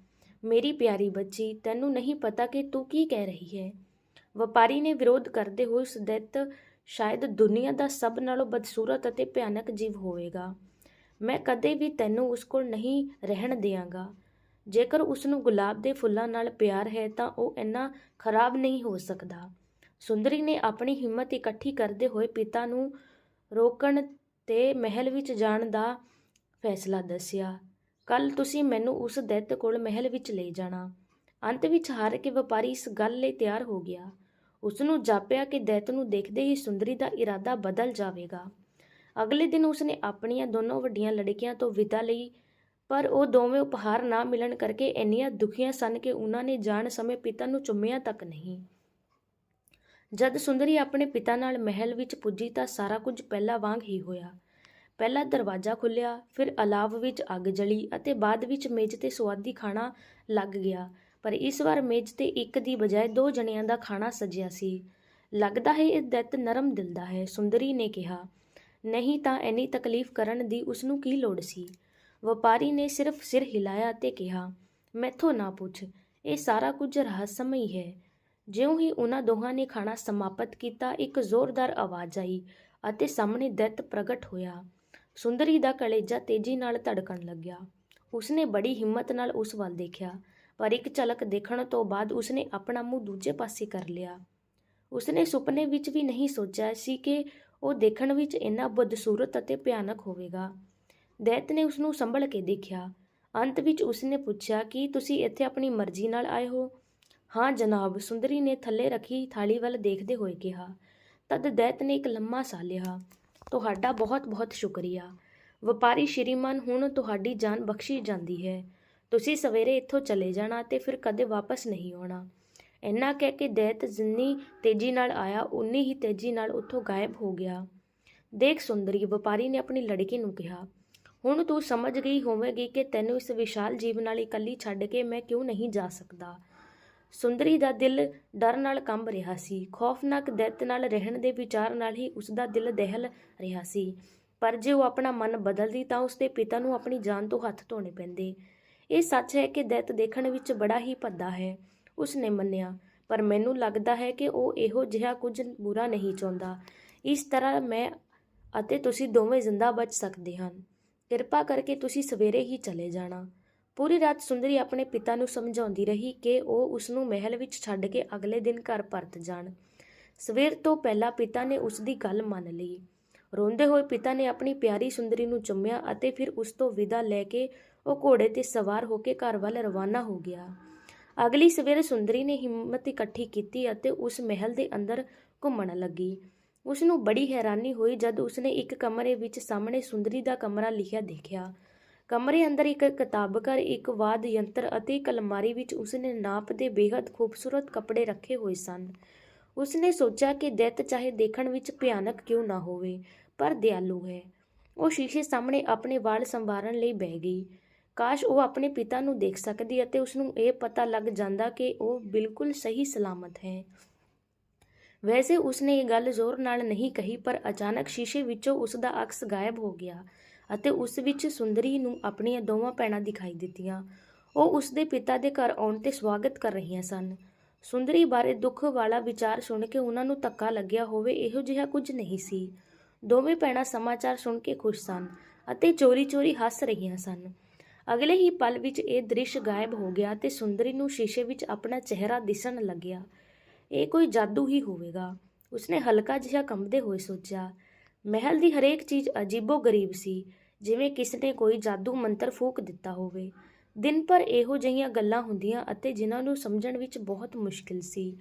ਮੇਰੀ ਪਿਆਰੀ ਬੱਚੀ, ਤੈਨੂੰ ਨਹੀਂ ਪਤਾ ਕਿ ਤੂੰ ਕੀ ਕਹਿ ਰਹੀ ਹੈ। ਵਪਾਰੀ ਨੇ ਵਿਰੋਧ ਕਰਦੇ ਹੋਏ ਉਸ ਦਿੱਤ ਸ਼ਾਇਦ ਦੁਨੀਆ ਦਾ ਸਭ ਨਾਲੋਂ ਬਦਸੂਰਤ ਅਤੇ ਭਿਆਨਕ ਜੀਵ ਹੋਵੇਗਾ। ਮੈਂ ਕਦੇ ਵੀ ਤੈਨੂੰ ਉਸ ਕੋਲ ਨਹੀਂ ਰਹਿਣ ਦਿਆਂਗਾ। ਜੇਕਰ ਉਸ ਨੂੰ ਗੁਲਾਬ ਦੇ ਫੁੱਲਾਂ ਨਾਲ ਪਿਆਰ ਹੈ ਤਾਂ ਉਹ ਇੰਨਾ ਖਰਾਬ ਨਹੀਂ ਹੋ ਸਕਦਾ। ਸੁੰਦਰੀ ਨੇ ਆਪਣੀ ਹਿੰਮਤ ਇਕੱਠੀ ਕਰਦੇ ਹੋਏ ਪਿਤਾ ਨੂੰ ਰੋਕਣ ਤੇ ਮਹਿਲ ਵਿੱਚ ਜਾਣ ਦਾ ਫੈਸਲਾ ਦੱਸਿਆ। ਕੱਲ ਤੁਸੀਂ ਮੈਨੂੰ ਉਸ ਦੈਤ ਕੋਲ ਮਹਿਲ ਵਿੱਚ ਲੈ ਜਾਣਾ। ਅੰਤ ਵਿੱਚ ਹਾਰ ਕੇ ਵਪਾਰੀ ਇਸ ਗੱਲ ਲਈ ਤਿਆਰ ਹੋ ਗਿਆ। ਉਸ ਨੂੰ ਜਾਪਿਆ ਕਿ ਦੈਤ ਨੂੰ ਦੇਖਦੇ ਹੀ ਸੁੰਦਰੀ ਦਾ ਇਰਾਦਾ ਬਦਲ ਜਾਵੇਗਾ। ਅਗਲੇ ਦਿਨ ਉਸਨੇ ਆਪਣੀਆਂ ਦੋਨੋਂ ਵੱਡੀਆਂ ਲੜਕੀਆਂ ਤੋਂ ਵਿਦਾ ਲਈ, ਪਰ ਉਹ ਦੋਵੇਂ ਉਪਹਾਰ ਨਾ ਮਿਲਣ ਕਰਕੇ ਇੰਨੀਆਂ ਦੁਖੀਆਂ ਸਨ ਕਿ ਉਹਨਾਂ ਨੇ ਜਾਣ ਸਮੇਂ ਪਿਤਾ ਨੂੰ ਚੁੰਮਿਆ ਤੱਕ ਨਹੀਂ। ਜਦ ਸੁੰਦਰੀ ਆਪਣੇ ਪਿਤਾ ਨਾਲ ਮਹਿਲ ਵਿੱਚ ਪੁੱਜੀ ਤਾਂ ਸਾਰਾ ਕੁਝ ਪਹਿਲਾਂ ਵਾਂਗ ਹੀ ਹੋਇਆ। ਪਹਿਲਾ ਦਰਵਾਜ਼ਾ ਖੁੱਲਿਆ ਫਿਰ ਅਲਾਵ ਵਿੱਚ ਅੱਗ ਜਲੀ ਅਤੇ ਬਾਅਦ ਵਿੱਚ ਮੇਜ਼ ਤੇ ਸਵਾਦੀ ਖਾਣਾ ਲੱਗ ਗਿਆ। ਪਰ ਇਸ ਵਾਰ ਮੇਜ਼ ਤੇ ਇੱਕ ਦੀ ਬਜਾਏ ਦੋ ਜਣਿਆਂ ਦਾ ਖਾਣਾ ਸਜਿਆ ਸੀ। ਲੱਗਦਾ ਹੈ ਇਹ ਦੈਤ ਨਰਮ ਦਿਲ ਦਾ ਹੈ, ਸੁੰਦਰੀ ਨੇ ਕਿਹਾ। ਨਹੀਂ ਤਾਂ ਇੰਨੀ ਤਕਲੀਫ ਕਰਨ ਦੀ ਉਸ ਨੂੰ ਕੀ ਲੋੜ ਸੀ? ਵਪਾਰੀ ਨੇ ਸਿਰਫ ਸਿਰ ਹਿਲਾਇਆ ਅਤੇ ਕਿਹਾ, ਮੈਥੋਂ ਨਾ ਪੁੱਛ, ਇਹ ਸਾਰਾ ਕੁਝ ਰਹੱਸਮਈ ਹੈ। ਜਿਉਂ ਹੀ ਉਹਨਾਂ ਦੋਹਾਂ ਨੇ ਖਾਣਾ ਸਮਾਪਤ ਕੀਤਾ, ਇੱਕ ਜ਼ੋਰਦਾਰ ਆਵਾਜ਼ ਆਈ ਅਤੇ ਸਾਹਮਣੇ ਦੈਤ ਪ੍ਰਗਟ ਹੋਇਆ। ਸੁੰਦਰੀ ਦਾ ਕਲੇਜਾ ਤੇਜ਼ੀ ਨਾਲ ਧੜਕਣ ਲੱਗਿਆ। ਉਸਨੇ ਬੜੀ ਹਿੰਮਤ ਨਾਲ ਉਸ ਵੱਲ ਦੇਖਿਆ। ਪਰ ਇੱਕ ਝਲਕ ਦੇਖਣ ਤੋਂ ਬਾਅਦ ਉਸਨੇ ਆਪਣਾ ਮੂੰਹ ਦੂਜੇ ਪਾਸੇ ਕਰ ਲਿਆ। ਉਸਨੇ ਸੁਪਨੇ ਵਿੱਚ ਵੀ ਨਹੀਂ ਸੋਚਿਆ ਸੀ ਕਿ ਉਹ ਦੇਖਣ ਵਿੱਚ ਇੰਨਾ ਬਦਸੂਰਤ ਅਤੇ ਭਿਆਨਕ ਹੋਵੇਗਾ। ਦੈਤ ਨੇ ਉਸ ਨੂੰ ਸੰਭਲ ਕੇ ਦੇਖਿਆ। ਅੰਤ ਵਿੱਚ ਉਸਨੇ ਪੁੱਛਿਆ ਕਿ ਤੁਸੀਂ ਇੱਥੇ ਆਪਣੀ ਮਰਜ਼ੀ ਨਾਲ ਆਏ ਹੋ? ਹਾਂ ਜਨਾਬ, ਸੁੰਦਰੀ ਨੇ ਥੱਲੇ ਰੱਖੀ ਥਾਲੀ ਵੱਲ ਦੇਖਦੇ ਹੋਏ ਕਿਹਾ। ਤਦ ਦੈਤ ਨੇ ਇੱਕ ਲੰਮਾ ਸਾਹ ਲਿਆ। ਤੁਹਾਡਾ ਬਹੁਤ-ਬਹੁਤ ਸ਼ੁਕਰੀਆ। ਵਪਾਰੀ ਸ਼੍ਰੀਮਾਨ, ਹੁਣ ਤੁਹਾਡੀ ਜਾਨ ਬਖਸ਼ੀ ਜਾਂਦੀ ਹੈ। ਤੁਸੀਂ ਸਵੇਰੇ ਇੱਥੋਂ ਚਲੇ ਜਾਣਾ ਤੇ ਫਿਰ ਕਦੇ ਵਾਪਸ ਨਹੀਂ ਆਉਣਾ। ਇੰਨਾ ਕਹਿ ਕੇ ਦੈਤ ਜਿੰਨੀ ਤੇਜ਼ੀ ਨਾਲ ਆਇਆ ਉਨੀ ਹੀ ਤੇਜ਼ੀ ਨਾਲ ਉੱਥੋਂ ਗਾਇਬ ਹੋ ਗਿਆ। ਦੇਖ ਸੁੰਦਰੀ, ਵਪਾਰੀ ਨੇ ਆਪਣੀ ਲੜਕੀ ਨੂੰ ਕਿਹਾ, ਹੁਣ ਤੂੰ ਸਮਝ ਗਈ ਹੋਵੇਗੀ ਕਿ ਤੈਨੂੰ ਇਸ ਵਿਸ਼ਾਲ ਜੀਵ ਨਾਲ ਇਕੱਲੀ ਛੱਡ ਕੇ ਮੈਂ ਕਿਉਂ ਨਹੀਂ ਜਾ ਸਕਦਾ। ਸੁੰਦਰੀ ਦਾ ਦਿਲ ਡਰ ਨਾਲ ਕੰਬ ਰਿਹਾ ਸੀ। ਖੌਫਨਾਕ ਦੈਤ ਨਾਲ ਰਹਿਣ ਦੇ ਵਿਚਾਰ ਨਾਲ ਹੀ ਉਸ ਦਾ ਦਿਲ ਦਹਿਲ ਰਿਹਾ ਸੀ। ਪਰ ਜੇ ਉਹ ਆਪਣਾ ਮਨ ਬਦਲਦੀ ਤਾਂ ਉਸ ਦੇ ਪਿਤਾ ਨੂੰ ਆਪਣੀ ਜਾਨ ਤੋਂ ਹੱਥ ਧੋਣੇ ਪੈਂਦੇ। ਇਹ ਸੱਚ ਹੈ ਕਿ ਦੈਤ ਦੇਖਣ ਵਿੱਚ ਬੜਾ ਹੀ ਭੱਦਾ ਹੈ ਉਸ ਨੇ ਮੰਨਿਆ, ਪਰ ਮੈਨੂੰ ਲੱਗਦਾ ਹੈ ਕਿ ਉਹ ਇਹੋ ਜਿਹਾ ਕੁਝ ਬੁਰਾ ਨਹੀਂ ਚਾਹੁੰਦਾ। ਇਸ ਤਰ੍ਹਾਂ ਮੈਂ ਅਤੇ ਤੁਸੀਂ ਦੋਵੇਂ ਜ਼ਿੰਦਾ ਬਚ ਸਕਦੇ ਹਨ ਕਿਰਪਾ ਕਰਕੇ ਤੁਸੀਂ ਸਵੇਰੇ ਹੀ ਚਲੇ ਜਾਣਾ। ਪੂਰੀ ਰਾਤ ਸੁੰਦਰੀ ਆਪਣੇ ਪਿਤਾ ਨੂੰ ਸਮਝਾਉਂਦੀ ਰਹੀ ਕਿ ਉਹ ਉਸ ਨੂੰ ਮਹਿਲ ਵਿੱਚ ਛੱਡ ਕੇ ਅਗਲੇ ਦਿਨ ਘਰ ਪਰਤ ਜਾਣ। ਸਵੇਰ ਤੋਂ ਪਹਿਲਾਂ ਪਿਤਾ ਨੇ ਉਸ ਦੀ ਗੱਲ ਮੰਨ ਲਈ। ਰੋਂਦੇ ਹੋਏ ਪਿਤਾ ਨੇ ਆਪਣੀ ਪਿਆਰੀ ਸੁੰਦਰੀ ਨੂੰ ਚੁੰਮਿਆ ਅਤੇ ਫਿਰ ਉਸ ਤੋਂ ਵਿਦਾ ਲੈ ਕੇ ਉਹ ਘੋੜੇ ਤੇ ਸਵਾਰ ਹੋ ਕੇ ਘਰ ਵੱਲ ਰਵਾਨਾ ਹੋ ਗਿਆ। ਅਗਲੀ ਸਵੇਰ ਸੁੰਦਰੀ ਨੇ ਹਿੰਮਤ ਇਕੱਠੀ ਕੀਤੀ ਅਤੇ ਉਸ ਮਹਿਲ ਦੇ ਅੰਦਰ ਘੁੰਮਣ ਲੱਗੀ। ਉਸ ਨੂੰ ਬੜੀ ਹੈਰਾਨੀ ਹੋਈ ਜਦ ਉਸਨੇ ਇੱਕ ਕਮਰੇ ਵਿੱਚ ਸਾਹਮਣੇ ਸੁੰਦਰੀ ਦਾ ਕਮਰਾ ਲਿਖਿਆ ਦੇਖਿਆ। ਕਮਰੇ ਅੰਦਰ ਇੱਕ ਕਿਤਾਬਘਰ, ਇੱਕ ਵਾਦ ਯੰਤਰ ਅਤੇ ਇੱਕ ਅਲਮਾਰੀ ਵਿੱਚ ਉਸਨੇ ਨਾਪ ਦੇ ਬੇਹੱਦ ਖੂਬਸੂਰਤ ਕੱਪੜੇ ਰੱਖੇ ਹੋਏ ਸਨ। ਉਸਨੇ ਸੋਚਿਆ ਕਿ ਦੈਤ ਚਾਹੇ ਦੇਖਣ ਵਿੱਚ ਭਿਆਨਕ ਕਿਉਂ ਨਾ ਹੋਵੇ, ਪਰ ਦਿਆਲੂ ਹੈ। ਉਹ ਸ਼ੀਸ਼ੇ ਸਾਹਮਣੇ ਆਪਣੇ ਵਾਲ ਸੰਵਾਰਨ ਲਈ ਬਹਿ ਗਈ। ਕਾਸ਼ ਉਹ ਆਪਣੇ ਪਿਤਾ ਨੂੰ ਦੇਖ ਸਕਦੀ ਅਤੇ ਉਸ ਨੂੰ ਇਹ ਪਤਾ ਲੱਗ ਜਾਂਦਾ ਕਿ ਉਹ ਬਿਲਕੁਲ ਸਹੀ ਸਲਾਮਤ ਹੈ। ਵੈਸੇ ਉਸਨੇ ਇਹ ਗੱਲ ਜ਼ੋਰ ਨਾਲ ਨਹੀਂ ਕਹੀ, ਪਰ ਅਚਾਨਕ ਸ਼ੀਸ਼ੇ ਵਿੱਚੋਂ ਉਸ ਦਾ ਅਕਸ ਗਾਇਬ ਹੋ ਗਿਆ ਅਤੇ ਉਸ ਵਿੱਚ ਸੁੰਦਰੀ ਨੂੰ ਆਪਣੀਆਂ ਦੋਵਾਂ ਭੈਣਾਂ ਦਿਖਾਈ ਦਿੱਤੀਆਂ। ਉਹ ਉਸ ਦੇ ਪਿਤਾ ਦੇ ਘਰ ਆਉਣ ਤੇ ਸਵਾਗਤ ਕਰ ਰਹੀਆਂ ਸਨ। ਸੁੰਦਰੀ ਬਾਰੇ ਦੁੱਖ ਵਾਲਾ ਵਿਚਾਰ ਸੁਣ ਕੇ ਉਹਨਾਂ ਨੂੰ ਧੱਕਾ ਲੱਗਿਆ ਹੋਵੇ, ਇਹੋ ਜਿਹਾ ਕੁਝ ਨਹੀਂ ਸੀ। ਦੋਵੇਂ ਭੈਣਾਂ ਸਮਾਚਾਰ ਸੁਣ ਕੇ ਖੁਸ਼ ਸਨ ਅਤੇ ਚੋਰੀ-ਚੋਰੀ ਹੱਸ ਰਹੀਆਂ ਸਨ। ਅਗਲੇ ਹੀ ਪਲ ਵਿੱਚ ਇਹ ਦ੍ਰਿਸ਼ ਗਾਇਬ ਹੋ ਗਿਆ ਤੇ ਸੁੰਦਰੀ ਨੂੰ ਸ਼ੀਸ਼ੇ ਵਿੱਚ ਆਪਣਾ ਚਿਹਰਾ ਦਿਸਣ ਲੱਗਿਆ। ਇਹ ਕੋਈ ਜਾਦੂ ਹੀ ਹੋਵੇਗਾ। ਉਸਨੇ ਹਲਕਾ ਜਿਹਾ ਕੰਬਦੇ ਹੋਏ ਸੋਚਿਆ, ਮਹਿਲ ਦੀ ਹਰੇਕ ਚੀਜ਼ ਅਜੀਬੋ-ਗਰੀਬ ਸੀ, ਜਿਵੇਂ ਕਿਸ ਨੇ ਕੋਈ ਜਾਦੂ ਮੰਤਰ ਫੂਕ ਦਿੱਤਾ ਹੋਵੇ। ਦਿਨ ਪਰ ਇਹੋ ਜਿਹੀਆਂ ਗੱਲਾਂ ਹੁੰਦੀਆਂ ਅਤੇ ਜਿਨ੍ਹਾਂ ਨੂੰ ਸਮਝਣ ਵਿੱਚ ਬਹੁਤ ਮੁਸ਼ਕਿਲ ਸੀ।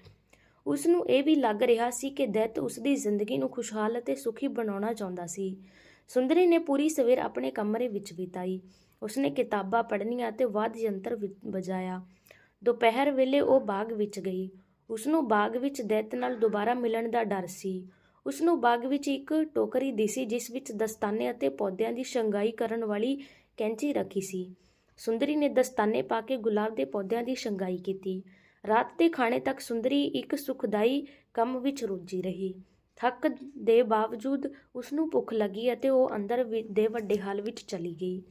ਉਸ ਨੂੰ ਇਹ ਵੀ ਲੱਗ ਰਿਹਾ ਸੀ ਕਿ ਦੈਤ ਉਸ ਦੀ ਜ਼ਿੰਦਗੀ ਨੂੰ ਖੁਸ਼ਹਾਲ ਅਤੇ ਸੁਖੀ ਬਣਾਉਣਾ ਚਾਹੁੰਦਾ ਸੀ। ਸੁੰਦਰੀ ਨੇ ਪੂਰੀ ਸਵੇਰ ਆਪਣੇ ਕਮਰੇ ਵਿੱਚ ਬਿਤਾਈ। ਉਸਨੇ ਕਿਤਾਬਾਂ ਪੜ੍ਹਨੀਆਂ ਅਤੇ ਵਾਦ ਯੰਤਰ ਵਜਾਇਆ। ਦੁਪਹਿਰ ਵੇਲੇ ਉਹ ਬਾਗ ਵਿੱਚ ਗਈ। ਉਸਨੂੰ ਬਾਗ ਵਿੱਚ ਦੈਤ ਨਾਲ ਦੁਬਾਰਾ ਮਿਲਣ ਦਾ ਡਰ ਸੀ। ਉਸਨੂੰ ਬਾਗ ਵਿੱਚ ਇੱਕ ਟੋਕਰੀ ਦਿਸੀ ਜਿਸ ਵਿੱਚ ਦਸਤਾਨੇ ਅਤੇ ਪੌਦਿਆਂ ਦੀ ਸ਼ੰਗਾਈ ਕਰਨ ਵਾਲੀ ਕੈਂਚੀ ਰੱਖੀ ਸੀ। ਸੁੰਦਰੀ ਨੇ ਦਸਤਾਨੇ ਪਾ ਕੇ ਗੁਲਾਬ ਦੇ ਪੌਦਿਆਂ ਦੀ ਸ਼ੰਗਾਈ ਕੀਤੀ। ਰਾਤ ਦੇ ਖਾਣੇ ਤੱਕ ਸੁੰਦਰੀ ਇੱਕ ਸੁਖਦਾਈ ਕੰਮ ਵਿੱਚ ਰੁੱਝੀ ਰਹੀ। ਥੱਕ ਦੇ ਬਾਵਜੂਦ ਉਸ ਨੂੰ ਭੁੱਖ ਲੱਗੀ ਅਤੇ ਉਹ ਅੰਦਰ ਦੇ ਵੱਡੇ ਹਾਲ ਵਿੱਚ ਚਲੀ ਗਈ।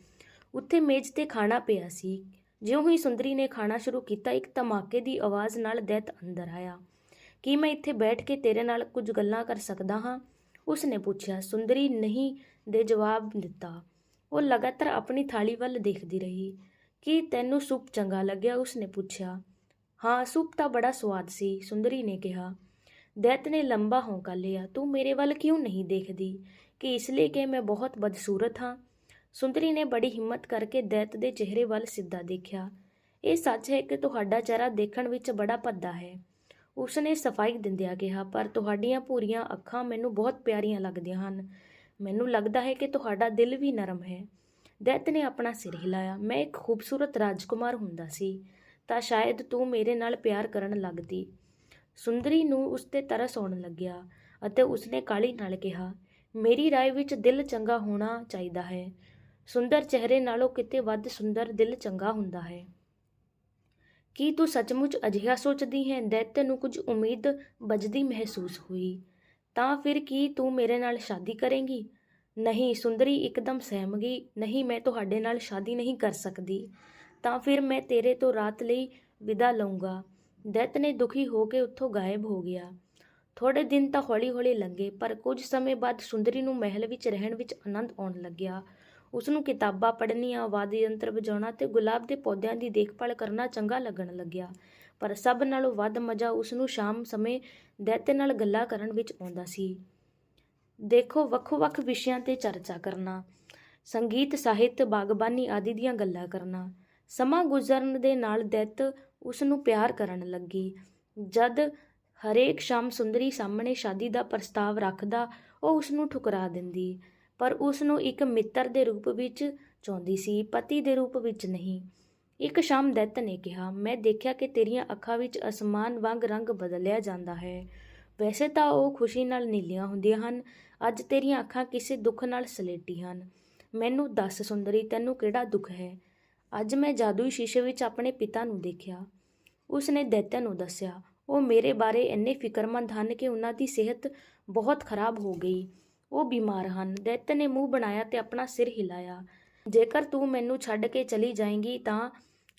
ਉੱਥੇ ਮੇਜ਼ ਤੇ ਖਾਣਾ ਪਿਆ ਸੀ। ਜਿਉਂ ਹੀ ਸੁੰਦਰੀ ਨੇ ਖਾਣਾ ਸ਼ੁਰੂ ਕੀਤਾ, ਇੱਕ ਧਮਾਕੇ ਦੀ ਆਵਾਜ਼ ਨਾਲ ਦੈਤ ਅੰਦਰ ਆਇਆ। ਕੀ ਮੈਂ ਇੱਥੇ ਬੈਠ ਕੇ ਤੇਰੇ ਨਾਲ ਕੁਝ ਗੱਲਾਂ ਕਰ ਸਕਦਾ ਹਾਂ? ਉਸ ਨੇ ਪੁੱਛਿਆ। ਸੁੰਦਰੀ ਨਹੀਂ ਦੇ ਜਵਾਬ ਦਿੱਤਾ। ਉਹ ਲਗਾਤਾਰ ਆਪਣੀ ਥਾਲੀ ਵੱਲ ਦੇਖਦੀ ਰਹੀ। ਕੀ ਤੈਨੂੰ ਸੂਪ ਚੰਗਾ ਲੱਗਿਆ? ਉਸ ਨੇ ਪੁੱਛਿਆ। ਹਾਂ, ਸੂਪ ਤਾਂ ਬੜਾ ਸਵਾਦ ਸੀ, ਸੁੰਦਰੀ ਨੇ ਕਿਹਾ। ਦੈਤ ਨੇ ਲੰਬਾ ਹੌਂਕਾ ਲਿਆ। ਤੂੰ ਮੇਰੇ ਵੱਲ ਕਿਉਂ ਨਹੀਂ ਦੇਖਦੀ? ਕਿ ਇਸ ਲਈ ਕਿ ਮੈਂ ਬਹੁਤ ਬਦਸੂਰਤ ਹਾਂ? ਸੁੰਦਰੀ ਨੇ ਬੜੀ ਹਿੰਮਤ ਕਰਕੇ ਦੈਤ ਦੇ ਚਿਹਰੇ ਵੱਲ ਸਿੱਧਾ ਦੇਖਿਆ। ਇਹ ਸੱਚ ਹੈ ਕਿ ਤੁਹਾਡਾ ਚਿਹਰਾ ਦੇਖਣ ਵਿੱਚ ਬੜਾ ਭੱਦਾ ਹੈ। ਉਸਨੇ ਸਫ਼ਾਈ ਦਿੰਦਿਆਂ ਕਿਹਾ, ਪਰ ਤੁਹਾਡੀਆਂ ਭੂਰੀਆਂ ਅੱਖਾਂ ਮੈਨੂੰ ਬਹੁਤ ਪਿਆਰੀਆਂ ਲੱਗਦੀਆਂ ਹਨ। ਮੈਨੂੰ ਲੱਗਦਾ ਹੈ ਕਿ ਤੁਹਾਡਾ ਦਿਲ ਵੀ ਨਰਮ ਹੈ ਦੈਤ ਨੇ ਆਪਣਾ ਸਿਰ ਹਿਲਾਇਆ। ਮੈਂ ਇੱਕ ਖੂਬਸੂਰਤ ਰਾਜਕੁਮਾਰ ਹੁੰਦਾ ਸੀ। ਤਾਂ ਸ਼ਾਇਦ ਤੂੰ ਮੇਰੇ ਨਾਲ ਪਿਆਰ ਕਰਨ ਲੱਗਦੀ ਸੁੰਦਰੀ ਨੂੰ ਉਸ ਤੇ ਤਰਸ ਆਉਣ ਲੱਗਿਆ ਅਤੇ ਉਸਨੇ ਕਾਲੀ ਨਾਲ ਕਿਹਾ, ਮੇਰੀ ਰਾਏ ਵਿੱਚ ਦਿਲ ਚੰਗਾ ਹੋਣਾ ਚਾਹੀਦਾ ਹੈ। ਸੁੰਦਰ ਚਿਹਰੇ ਨਾਲੋਂ ਕਿਤੇ ਵੱਧ ਸੁੰਦਰ ਦਿਲ ਚੰਗਾ ਹੁੰਦਾ ਹੈ। ਕੀ ਤੂੰ ਸੱਚਮੁੱਚ ਅਜਿਹਾ ਸੋਚਦੀ ਹੈ? ਦੈਤ ਨੂੰ ਕੁਝ ਉਮੀਦ ਬਜਦੀ ਮਹਿਸੂਸ ਹੋਈ। ਤਾਂ ਫਿਰ ਕੀ ਤੂੰ ਮੇਰੇ ਨਾਲ ਸ਼ਾਦੀ ਕਰੇਂਗੀ? ਨਹੀਂ, ਸੁੰਦਰੀ ਇੱਕਦਮ ਸਹਿਮ ਗਈ। ਨਹੀਂ, ਮੈਂ ਤੁਹਾਡੇ ਨਾਲ ਸ਼ਾਦੀ ਨਹੀਂ ਕਰ ਸਕਦੀ। ਤਾਂ ਫਿਰ ਮੈਂ ਤੇਰੇ ਤੋਂ ਰਾਤ ਲਈ ਵਿਦਾ ਲਊਂਗਾ। ਦੈਤ ਨੇ ਦੁਖੀ ਹੋ ਕੇ ਉੱਥੋਂ ਗਾਇਬ ਹੋ ਗਿਆ। ਥੋੜੇ ਦਿਨ ਤਾਂ ਹੌਲੀ-ਹੌਲੀ ਲੰਘੇ, ਪਰ ਕੁਝ ਸਮੇਂ ਬਾਅਦ ਸੁੰਦਰੀ ਨੂੰ ਮਹਿਲ ਵਿੱਚ ਰਹਿਣ ਵਿੱਚ ਆਨੰਦ ਆਉਣ ਲੱਗਿਆ। ਉਸ ਨੂੰ ਕਿਤਾਬਾਂ ਪੜ੍ਹਨੀਆਂ ਵਾਦ ਯੰਤਰ ਵਜਾਉਣਾ ਤੇ ਗੁਲਾਬ ਦੇ ਪੌਦਿਆਂ ਦੀ ਦੇਖਭਾਲ ਕਰਨਾ ਚੰਗਾ ਲੱਗਣ ਲੱਗਿਆ। ਪਰ ਸਭ ਨਾਲੋਂ ਵੱਧ ਮਜ਼ਾ ਉਸ ਨੂੰ ਸ਼ਾਮ ਸਮੇਂ ਦੈਤੇ ਨਾਲ ਗੱਲਾਂ ਕਰਨ ਵਿੱਚ ਆਉਂਦਾ ਸੀ। ਦੇਖੋ ਵੱਖੋ-ਵੱਖ ਵਿਸ਼ਿਆਂ ਤੇ ਚਰਚਾ ਕਰਨਾ, ਸੰਗੀਤ, ਸਾਹਿਤ, ਬਾਗਬਾਨੀ ਆਦਿ ਦੀਆਂ ਗੱਲਾਂ ਕਰਨਾ। ਸਮਾਂ ਗੁਜ਼ਰਨ ਦੇ ਨਾਲ ਦੈਤ ਉਸ ਨੂੰ ਪਿਆਰ ਕਰਨ ਲੱਗੀ। ਜਦ ਹਰੇਕ ਸ਼ਾਮ ਸੁੰਦਰੀ ਸਾਹਮਣੇ ਸ਼ਾਦੀ ਦਾ ਪ੍ਰਸਤਾਵ ਰੱਖਦਾ, ਉਹ ਉਸ ਨੂੰ ਠੁਕਰਾ ਦਿੰਦੀ। ਪਰ ਉਸ ਨੂੰ ਇੱਕ ਮਿੱਤਰ ਦੇ ਰੂਪ ਵਿੱਚ ਚਾਹੁੰਦੀ ਸੀ, ਪਤੀ ਦੇ ਰੂਪ ਵਿੱਚ ਨਹੀਂ। ਇੱਕ ਸ਼ਾਮ ਦੈਤ ਨੇ ਕਿਹਾ, ਮੈਂ ਦੇਖਿਆ ਕਿ ਤੇਰੀਆਂ ਅੱਖਾਂ ਵਿੱਚ ਅਸਮਾਨ ਵਾਂਗ ਰੰਗ ਬਦਲਿਆ ਜਾਂਦਾ ਹੈ। ਵੈਸੇ ਤਾਂ ਉਹ ਖੁਸ਼ੀ ਨਾਲ ਨੀਲੀਆਂ ਹੁੰਦੀਆਂ ਹਨ, ਅੱਜ ਤੇਰੀਆਂ ਅੱਖਾਂ ਕਿਸੇ ਦੁੱਖ ਨਾਲ ਸਲੇਟੀ ਹਨ। ਮੈਨੂੰ ਦੱਸ ਸੁੰਦਰੀ, ਤੈਨੂੰ ਕਿਹੜਾ ਦੁੱਖ ਹੈ? ਅੱਜ ਮੈਂ ਜਾਦੂਈ ਸ਼ੀਸ਼ੇ ਵਿੱਚ ਆਪਣੇ ਪਿਤਾ ਨੂੰ ਦੇਖਿਆ। ਉਸ ਨੇ ਦੈਤਿਆ ਨੂੰ ਦੱਸਿਆ, ਉਹ ਮੇਰੇ ਬਾਰੇ ਇੰਨੇ ਫਿਕਰਮੰਦ ਹਨ ਕਿ ਉਹਨਾਂ ਦੀ ਸਿਹਤ ਬਹੁਤ ਖਰਾਬ ਹੋ ਗਈ। ਉਹ ਬਿਮਾਰ ਹਨ। ਦੈਤ ਨੇ ਮੂੰਹ ਬਣਾਇਆ ਤੇ ਆਪਣਾ ਸਿਰ ਹਿਲਾਇਆ। ਜੇਕਰ ਤੂੰ ਮੈਨੂੰ ਛੱਡ ਕੇ ਚਲੀ ਜਾਏਂਗੀ ਤਾਂ